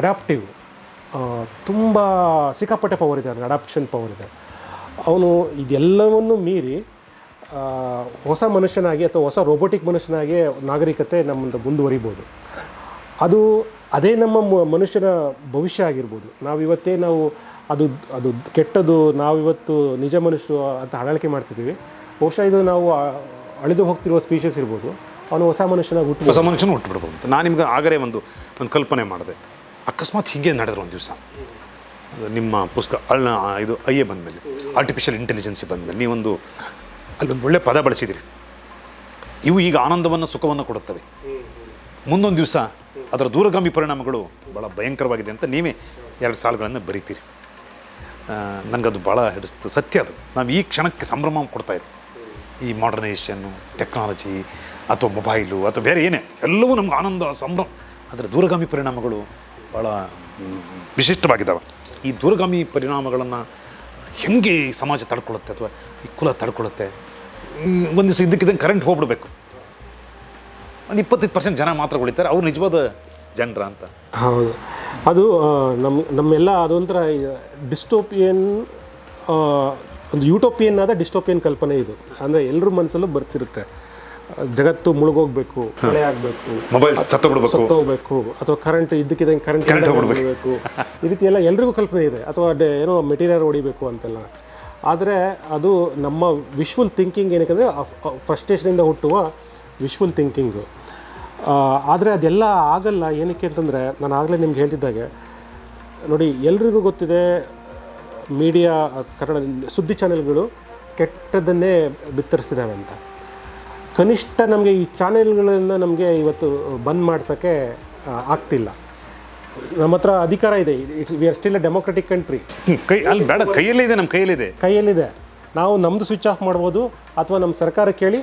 ಅಡಾಪ್ಟಿವ್ ತುಂಬ ಸಿಕ್ಕಾಪಟ್ಟೆ ಪವರ್ ಇದೆ ಅಡಾಪ್ಷನ್ ಪವರ್ ಇದೆ. ಅವನು ಇದೆಲ್ಲವನ್ನು ಮೀರಿ ಹೊಸ ಮನುಷ್ಯನಾಗಿ ಅಥವಾ ಹೊಸ ರೋಬೋಟಿಕ್ ಮನುಷ್ಯನಾಗಿ ನಾಗರಿಕತೆ ನಮ್ಮದು ಮುಂದುವರಿಬೋದು. ಅದು ಅದೇ ನಮ್ಮ ಮನುಷ್ಯನ ಭವಿಷ್ಯ ಆಗಿರ್ಬೋದು. ನಾವಿವತ್ತೇ ನಾವು ಅದು ಅದು ಕೆಟ್ಟದು ನಾವಿವತ್ತು ನಿಜ ಮನುಷ್ಯರು ಅಂತ ಹಳಳಿಕೆ ಮಾಡ್ತಿದ್ದೀವಿ. ಬಹುಶಃ ಇದು ನಾವು ಅಳಿದು ಹೋಗ್ತಿರುವ ಸ್ಪೀಷಸ್ ಇರ್ಬೋದು. ಅವನು ಹೊಸ ಮನುಷ್ಯನ ಹುಟ್ಟು ಹೊಸ ಮನುಷ್ಯನ ಹುಟ್ಟುಬಿಡ್ಬೋದು ಅಂತ ನಾನು ನಿಮ್ಗೆ ಆಗಲೇ ಒಂದು ಒಂದು ಕಲ್ಪನೆ ಮಾಡಿದೆ. ಅಕಸ್ಮಾತ್ ಹೀಗೆ ನಡೆದ್ರು ಒಂದು ದಿವಸ. ನಿಮ್ಮ ಪುಸ್ತಕ ಅಳ್ಳ ಇದು ಐ ಎ ಬಂದಮೇಲೆ ಆರ್ಟಿಫಿಷಿಯಲ್ ಇಂಟೆಲಿಜೆನ್ಸಿ ಬಂದಮೇಲೆ ನೀವೊಂದು ಅಲ್ಲೊಂದು ಒಳ್ಳೆ ಪದ ಬಳಸಿದಿರಿ. ಇವು ಈಗ ಆನಂದವನ್ನು ಸುಖವನ್ನು ಕೊಡುತ್ತವೆ. ಮುಂದೊಂದು ದಿವಸ ಅದರ ದೂರಗಾಮಿ ಪರಿಣಾಮಗಳು ಭಾಳ ಭಯಂಕರವಾಗಿದೆ ಅಂತ ನೀವೇ ಎರಡು ಸಾಲುಗಳನ್ನು ಬರೀತೀರಿ. ನನಗದು ಭಾಳ ಹಿಡಿಸ್ತು. ಸತ್ಯ ಅದು. ನಾವು ಈ ಕ್ಷಣಕ್ಕೆ ಸಂಭ್ರಮ ಕೊಡ್ತಾ ಇದ್ದೀವಿ ಈ ಮಾಡರ್ನೈಸೇಷನ್ನು ಟೆಕ್ನಾಲಜಿ ಅಥವಾ ಮೊಬೈಲು ಅಥವಾ ಬೇರೆ ಏನೇ, ಎಲ್ಲವೂ ನಮ್ಗೆ ಆನಂದ, ಸಂಭ್ರಮ. ಅದರ ದೂರಗಾಮಿ ಪರಿಣಾಮಗಳು ಭಾಳ ವಿಶಿಷ್ಟವಾಗಿದ್ದಾವೆ ಈ ದೂರಗಾಮಿ ಪರಿಣಾಮಗಳನ್ನು ಹೆಂಗೆ ಸಮಾಜ ತಡ್ಕೊಳ್ಳುತ್ತೆ ಅಥವಾ ಈ ಕುಲ ತಡ್ಕೊಳ್ಳುತ್ತೆ ಒಂದು ದಿವಸ ಇದ್ದಕ್ಕಿದ್ದಂಗೆ ಕರೆಂಟ್ ಹೋಗ್ಬಿಡ್ಬೇಕು. ಒಂದು ಇಪ್ಪತ್ತೈದು ಪರ್ಸೆಂಟ್ ಜನ ಮಾತ್ರ ಉಳಿತಾರೆ. ಅವ್ರು ನಿಜವಾದ ಜನರ ಅಂತ. ಹೌದು. ಅದು ನಮ್ಮ ನಮ್ಮೆಲ್ಲ ಅದೊಂಥರ ಡಿಸ್ಟೋಪಿಯನ್ ಒಂದು ಯೂಟೋಪಿಯನ್ ಆದ ಡಿಸ್ಟೋಪಿಯನ್ ಕಲ್ಪನೆ ಇದು. ಅಂದರೆ ಎಲ್ಲರ ಮನಸ್ಸಲ್ಲೂ ಬರ್ತಿರುತ್ತೆ. ಜಗತ್ತು ಮುಳುಗೋಗ್ಬೇಕು ಮಳೆ ಆಗಬೇಕು ಮೊಬೈಲ್ ಸತ್ತು ಬಿಡ್ಬೇಕು ಸತ್ತೋಗ್ಬೇಕು ಅಥವಾ ಕರೆಂಟ್ ಇದ್ದಕ್ಕಿದ್ದಂಗೆ ಕರೆಂಟ್ ಹೊಡಬೇಕು ಈ ರೀತಿ ಎಲ್ಲ ಎಲ್ರಿಗೂ ಕಲ್ಪನೆ ಇದೆ. ಅಥವಾ ಏನೋ ಮೆಟೀರಿಯಲ್ ಹೊಡಿಬೇಕು ಅಂತೆಲ್ಲ. ಆದರೆ ಅದು ನಮ್ಮ ವಿಶ್ವಲ್ ಥಿಂಕಿಂಗ್ ಏನಕ್ಕೆ ಫ್ರಸ್ಟ್ರೇಷನಿಂದ ಹುಟ್ಟುವ ವಿಶ್ವಲ್ ಥಿಂಕಿಂಗು ಆದರೆ ಅದೆಲ್ಲ ಆಗಲ್ಲ. ಏನಕ್ಕೆ ಅಂತಂದರೆ ನಾನು ಆಗಲೇ ನಿಮ್ಗೆ ಹೇಳ್ತಿದ್ದಾಗೆ ನೋಡಿ ಎಲ್ರಿಗೂ ಗೊತ್ತಿದೆ ಮೀಡಿಯಾ ಕನ್ನಡ ಸುದ್ದಿ ಚಾನೆಲ್ಗಳು ಕೆಟ್ಟದನ್ನೇ ಬಿತ್ತರಿಸ್ತಿದ್ದಾವೆ ಅಂತ. ಕನಿಷ್ಠ ನಮಗೆ ಈ ಚಾನೆಲ್ಗಳನ್ನು ನಮಗೆ ಇವತ್ತು ಬಂದ್ ಮಾಡ್ಸೋಕ್ಕೆ ಆಗ್ತಿಲ್ಲ. ನಮ್ಮ ಹತ್ರ ಅಧಿಕಾರ ಇದೆ. It's we are still a democratic country ಕೈಯಲ್ಲಿದೆ ಕೈ ಅಲ್ಲಿ ಬೇಡ ಕೈಯಲ್ಲೇ ಇದೆ ನಮ್ಮ ಕೈಯಲ್ಲಿದೆ. ಕೈಯಲ್ಲಿದೆ. ನಾವು ನಮ್ಮದು ಸ್ವಿಚ್ ಆಫ್ ಮಾಡ್ಬೋದು ಅಥವಾ ನಮ್ಮ ಸರ್ಕಾರ ಕೇಳಿ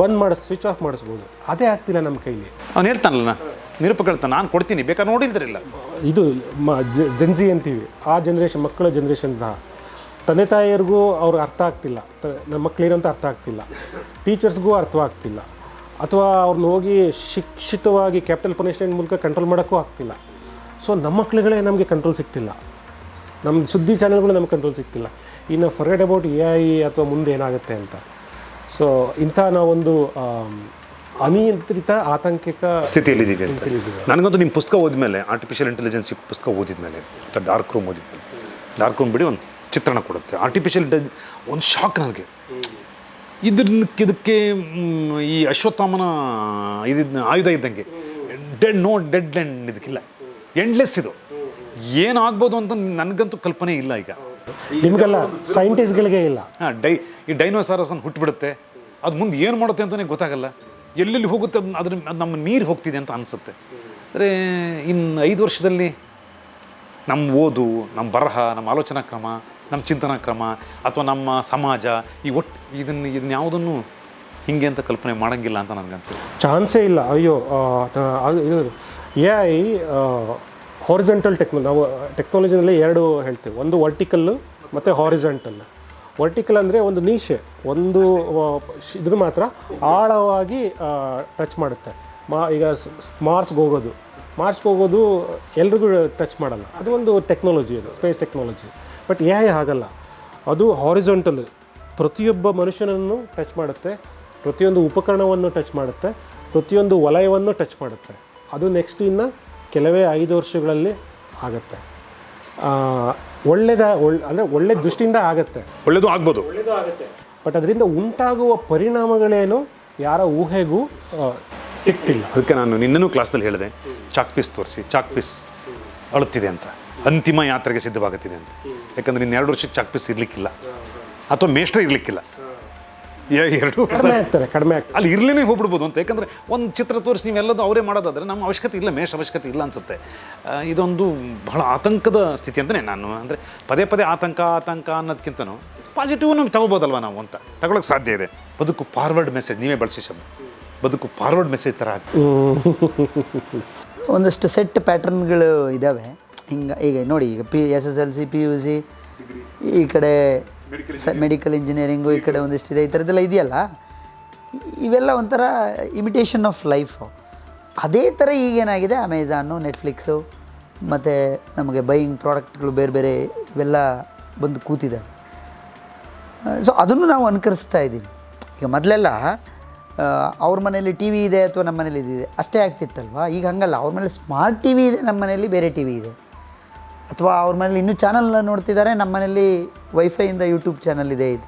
ಬಂದ್ ಮಾಡಿಸ್ ಸ್ವಿಚ್ ಆಫ್ ಮಾಡಿಸ್ಬೋದು. ಅದೇ ಆಗ್ತಿಲ್ಲ ನಮ್ಮ ಕೈಲಿ. ಅವ್ನು ಹೇಳ್ತಾನಲ್ಲ ನಿರೂಪಕ ಹೇಳ್ತಾನೆ ನಾನು ಕೊಡ್ತೀನಿ ಬೇಕಾ ನೋಡಿಲ್ದಿರಲ್ಲ ಇದು ಮ ಜೆನ್ಜಿ ಅಂತೀವಿ. ಆ ಜನ್ರೇಷನ್ ಮಕ್ಕಳ ಜನ್ರೇಷನ್ ಸಹ. ತಂದೆ ತಾಯಿಯರಿಗೂ ಅವ್ರಿಗೆ ಅರ್ಥ ಆಗ್ತಿಲ್ಲ. ತ- ನಮ್ಮ ಮಕ್ಕಳೇನಂತ ಅರ್ಥ ಆಗ್ತಿಲ್ಲ. ಟೀಚರ್ಸ್ಗೂ ಅರ್ಥವಾಗ್ತಿಲ್ಲ ಅಥವಾ ಅವ್ರನ್ನ ಹೋಗಿ ಶಿಕ್ಷಿತವಾಗಿ ಕ್ಯಾಪಿಟಲ್ ಪನಿಷ್ಮೆಂಟ್ ಮೂಲಕ ಕಂಟ್ರೋಲ್ ಮಾಡೋಕ್ಕೂ ಆಗ್ತಿಲ್ಲ. ಸೊ ನಮ್ಮ ಮಕ್ಕಳುಗಳೇ ನಮಗೆ ಕಂಟ್ರೋಲ್ ಸಿಗ್ತಿಲ್ಲ. ನಮ್ಮ ಸುದ್ದಿ ಚಾನೆಲ್ಗಳು ನಮಗೆ ಕಂಟ್ರೋಲ್ ಸಿಗ್ತಿಲ್ಲ. ಇನ್ನು ಫರ್ಗೆಟ್ ಅಬೌಟ್ ಎ ಐ ಅಥವಾ ಮುಂದೆ ಏನಾಗುತ್ತೆ ಅಂತ. ಸೊ ಇಂಥ ನಾವೊಂದು ಅನಿಯಂತ್ರಿತ ಆತಂಕಿಕ ಸ್ಥಿತಿಯಲ್ಲಿ ಇದೀವಿ ಅಂತ. ಸ್ಥಿತಿಯಲ್ಲಿದ್ದೀವಿ. ನನಗಂತೂ ನಿಮ್ಮ ಪುಸ್ತಕ ಓದಿದ್ಮೇಲೆ ಆರ್ಟಿಫಿಷಿಯಲ್ ಇಂಟೆಲಿಜೆನ್ಸ್ ಪುಸ್ತಕ ಓದಿದ್ಮೇಲೆ ಡಾರ್ಕ್ ರೂಮ್ ಓದಿದ್ಮೇಲೆ ಡಾರ್ಕ್ ರೂಮ್ ಬಿಡಿ ಒಂದು ಚಿತ್ರಣ ಕೊಡುತ್ತೆ. ಆರ್ಟಿಫಿಷಿಯಲ್ ಇಂಟೆಲಿ ಒಂದು ಶಾಕ್ ನನಗೆ. ಇದಕ್ಕೆ ಈ ಅಶ್ವತ್ಥಾಮನ ಇದಿದ್ನ ಆಯುಧ ಇದ್ದಂಗೆ. ಡೆಡ್ ನೋ ಡೆಡ್ ಎಂಡ್ ಇದಕ್ಕಿಲ್ಲ. ಎಂಡ್ಲೆಸ್ ಇದು. ಏನಾಗ್ಬೋದು ಅಂತ ನನಗಂತೂ ಕಲ್ಪನೆ ಇಲ್ಲ ಈಗ. ನಿಮಗೆಲ್ಲ ಸೈಂಟಿಸ್ಟ್ಗಳಿಗೆ ಇಲ್ಲ. ಹಾಂ ಡೈ ಈ ಡೈನೋಸಾರಸ್ ಅನ್ನು ಹುಟ್ಟುಬಿಡುತ್ತೆ ಅದು ಮುಂದೆ ಏನು ಮಾಡುತ್ತೆ ಅಂತಲೇ ಗೊತ್ತಾಗಲ್ಲ. ಎಲ್ಲೆಲ್ಲಿ ಹೋಗುತ್ತೆ ಅದನ್ನ ನಮ್ಮ ನೀರು ಹೋಗ್ತಿದೆ ಅಂತ ಅನಿಸುತ್ತೆ. ಅಂದರೆ ಇನ್ನು ಐದು ವರ್ಷದಲ್ಲಿ ನಮ್ಮ ಓದು ನಮ್ಮ ಬರಹ ನಮ್ಮ ಆಲೋಚನಾ ಕ್ರಮ ನಮ್ಮ ಚಿಂತನಾ ಕ್ರಮ ಅಥವಾ ನಮ್ಮ ಸಮಾಜ ಈ ಒಟ್ಟು ಇದನ್ನು ಇದನ್ನ ಯಾವುದನ್ನು ಹಿಂಗೆ ಅಂತ ಕಲ್ಪನೆ ಮಾಡೋಂಗಿಲ್ಲ ಅಂತ ನನಗನ್ಸುತ್ತೆ ಚಾನ್ಸೇ ಇಲ್ಲ. ಅಯ್ಯೋ ಇದು ಎ ಐ ಹಾರಿಜೆಂಟಲ್ ಟೆಕ್ನೋ ನಾವು ಟೆಕ್ನಾಲಜಿನಲ್ಲಿ ಎರಡು ಹೇಳ್ತೇವೆ. ಒಂದು ವರ್ಟಿಕಲ್ಲು ಮತ್ತು ಹಾರಿಜೆಂಟಲ್ ವರ್ಟಿಕಲ್ ಅಂದರೆ ಒಂದು ನೀಶೆ ಒಂದು ಇದ್ರ ಮಾತ್ರ ಆಳವಾಗಿ ಟಚ್ ಮಾಡುತ್ತೆ. ಮಾ, ಈಗ ಮಾರ್ಸ್ಗೆ ಹೋಗೋದು. ಮಾರ್ಸ್ಗೆ ಹೋಗೋದು ಎಲ್ರಿಗೂ ಟಚ್ ಮಾಡಲ್ಲ. ಅದು ಒಂದು ಟೆಕ್ನಾಲಜಿ ಅದು space technology but A I ಅದು ಹಾರಿಜೆಂಟಲ್ ಪ್ರತಿಯೊಬ್ಬ ಮನುಷ್ಯನನ್ನು ಟಚ್ ಮಾಡುತ್ತೆ. ಪ್ರತಿಯೊಂದು ಉಪಕರಣವನ್ನು ಟಚ್ ಮಾಡುತ್ತೆ. ಪ್ರತಿಯೊಂದು ವಲಯವನ್ನು ಟಚ್ ಮಾಡುತ್ತೆ. ಅದು ನೆಕ್ಸ್ಟ್ ಇನ್ನು ಕೆಲವೇ ಐದು ವರ್ಷಗಳಲ್ಲಿ ಆಗುತ್ತೆ. ಒಳ್ಳೆದ ಒಳ್ಳೆ ಅಂದರೆ ಒಳ್ಳೆ ದೃಷ್ಟಿಯಿಂದ ಆಗುತ್ತೆ. ಒಳ್ಳೇದು ಆಗ್ಬೋದು. ಒಳ್ಳೆಯದು ಆಗುತ್ತೆ. ಬಟ್ ಅದರಿಂದ ಉಂಟಾಗುವ ಪರಿಣಾಮಗಳೇನು? ಯಾರ ಊಹೆಗೂ ಸಿಕ್ತಿಲ್ಲ. ಸಿಗ್ತಿಲ್ಲ ಅದಕ್ಕೆ ನಾನು ನಿನ್ನೂ ಕ್ಲಾಸ್ನಲ್ಲಿ ಹೇಳಿದೆ. ಚಾಕ್ ಪೀಸ್ ತೋರಿಸಿ ಚಾಕ್ ಪೀಸ್ ಅಳುತ್ತಿದೆ ಅಂತ. ಅಂತಿಮ ಯಾತ್ರೆಗೆ ಸಿದ್ಧವಾಗುತ್ತಿದೆ ಅಂತ. ಯಾಕಂದ್ರೆ ಇನ್ನೆರಡು ಎರಡು ವರ್ಷಕ್ಕೆ ಚಾಕ್ ಪೀಸ್ ಇರಲಿಕ್ಕಿಲ್ಲ. ಅಥವಾ ಮೇಷ್ಟ್ರೆ ಇರಲಿಕ್ಕಿಲ್ಲ. ಎರಡು ಕಡಿಮೆ ಆಗ್ತಾರೆ ಕಡಿಮೆ ಆಗ್ತಾರೆ. ಅಲ್ಲಿ ಇರ್ಲೇನೆ ಹೋಗ್ಬಿಡ್ಬೋದು ಅಂತ. ಯಾಕಂದ್ರೆ ಒಂದು ಚಿತ್ರ ತೋರಿಸಿ ನೀವೆಲ್ಲದೂ ಅವರೇ ಮಾಡೋದಾದ್ರೆ ನಮ್ಮ ಅವಶ್ಯಕತೆ ಇಲ್ಲ ಮೇಷ ಅವಶ್ಯಕತೆ ಇಲ್ಲ ಅನ್ಸುತ್ತೆ. ಇದೊಂದು ಬಹಳ ಆತಂಕದ ಸ್ಥಿತಿ ಅಂತಲೇ ನಾನು. ಅಂದರೆ ಪದೇ ಪದೇ ಆತಂಕ ಆತಂಕ ಅನ್ನೋದಕ್ಕಿಂತನೂ ಪಾಸಿಟಿವ್ ನಮ್ಗೆ ತಗೋಬೋದಲ್ವ ನಾವು ಅಂತ. ತಗೊಳಕ್ಕೆ ಸಾಧ್ಯ ಇದೆ. ಬದುಕು ಫಾರ್ವರ್ಡ್ ಮೆಸೇಜ್ ನೀವೇ ಬಳಸಿ ಶಬ್ದ. ಬದುಕು ಫಾರ್ವರ್ಡ್ ಮೆಸೇಜ್ ಥರ ಒಂದಷ್ಟು ಸೆಟ್ ಪ್ಯಾಟರ್ನ್ಗಳು ಇದ್ದಾವೆ ಹಿಂಗೆ ಈಗ ನೋಡಿ ಈಗ P S S L C P U C ಈ ಕಡೆ ಮೆಡಿಕಲ್ ಇಂಜಿನಿಯರಿಂಗು ಈ ಕಡೆ ಒಂದಿಷ್ಟಿದೆ. ಈ ಥರದ್ದೆಲ್ಲ ಇದೆಯಲ್ಲ? ಇವೆಲ್ಲ ಒಂಥರ ಇಮಿಟೇಷನ್ ಆಫ್ ಲೈಫು ಅದೇ ಥರ ಈಗೇನಾಗಿದೆ ಅಮೆಝಾನು ನೆಟ್ಫ್ಲಿಕ್ಸು ಮತ್ತು ನಮಗೆ ಬೈಯಿಂಗ್ ಪ್ರಾಡಕ್ಟ್ಗಳು ಬೇರೆ ಬೇರೆ ಇವೆಲ್ಲ ಬಂದು ಕೂತಿದ್ದಾವೆ. ಸೊ ಅದನ್ನು ನಾವು ಅನುಕರಿಸ್ತಾ ಇದ್ದೀವಿ. ಈಗ ಮೊದಲೆಲ್ಲ ಅವ್ರ ಮನೇಲಿ ಟಿ ವಿ ಇದೆ ಅಥವಾ ನಮ್ಮ ಮನೇಲಿ ಇದಿದೆ? ಅಷ್ಟೇ ಆಗ್ತಿತ್ತಲ್ವ? ಈಗ ಹಂಗಲ್ಲ. ಅವ್ರ ಮನೇಲಿ ಸ್ಮಾರ್ಟ್ ಟಿ ವಿ ಇದೆ ನಮ್ಮ ಮನೇಲಿ ಬೇರೆ ಟಿ ವಿ ಇದೆ. ಅಥವಾ ಅವ್ರ ಮನೇಲಿ ಇನ್ನೂ ಚಾನಲ್ ನೋಡ್ತಿದ್ದಾರೆ ನಮ್ಮ ಮನೇಲಿ ವೈಫೈಯಿಂದ ಯೂಟ್ಯೂಬ್ ಚಾನಲ್ ಇದೆ ಇದು.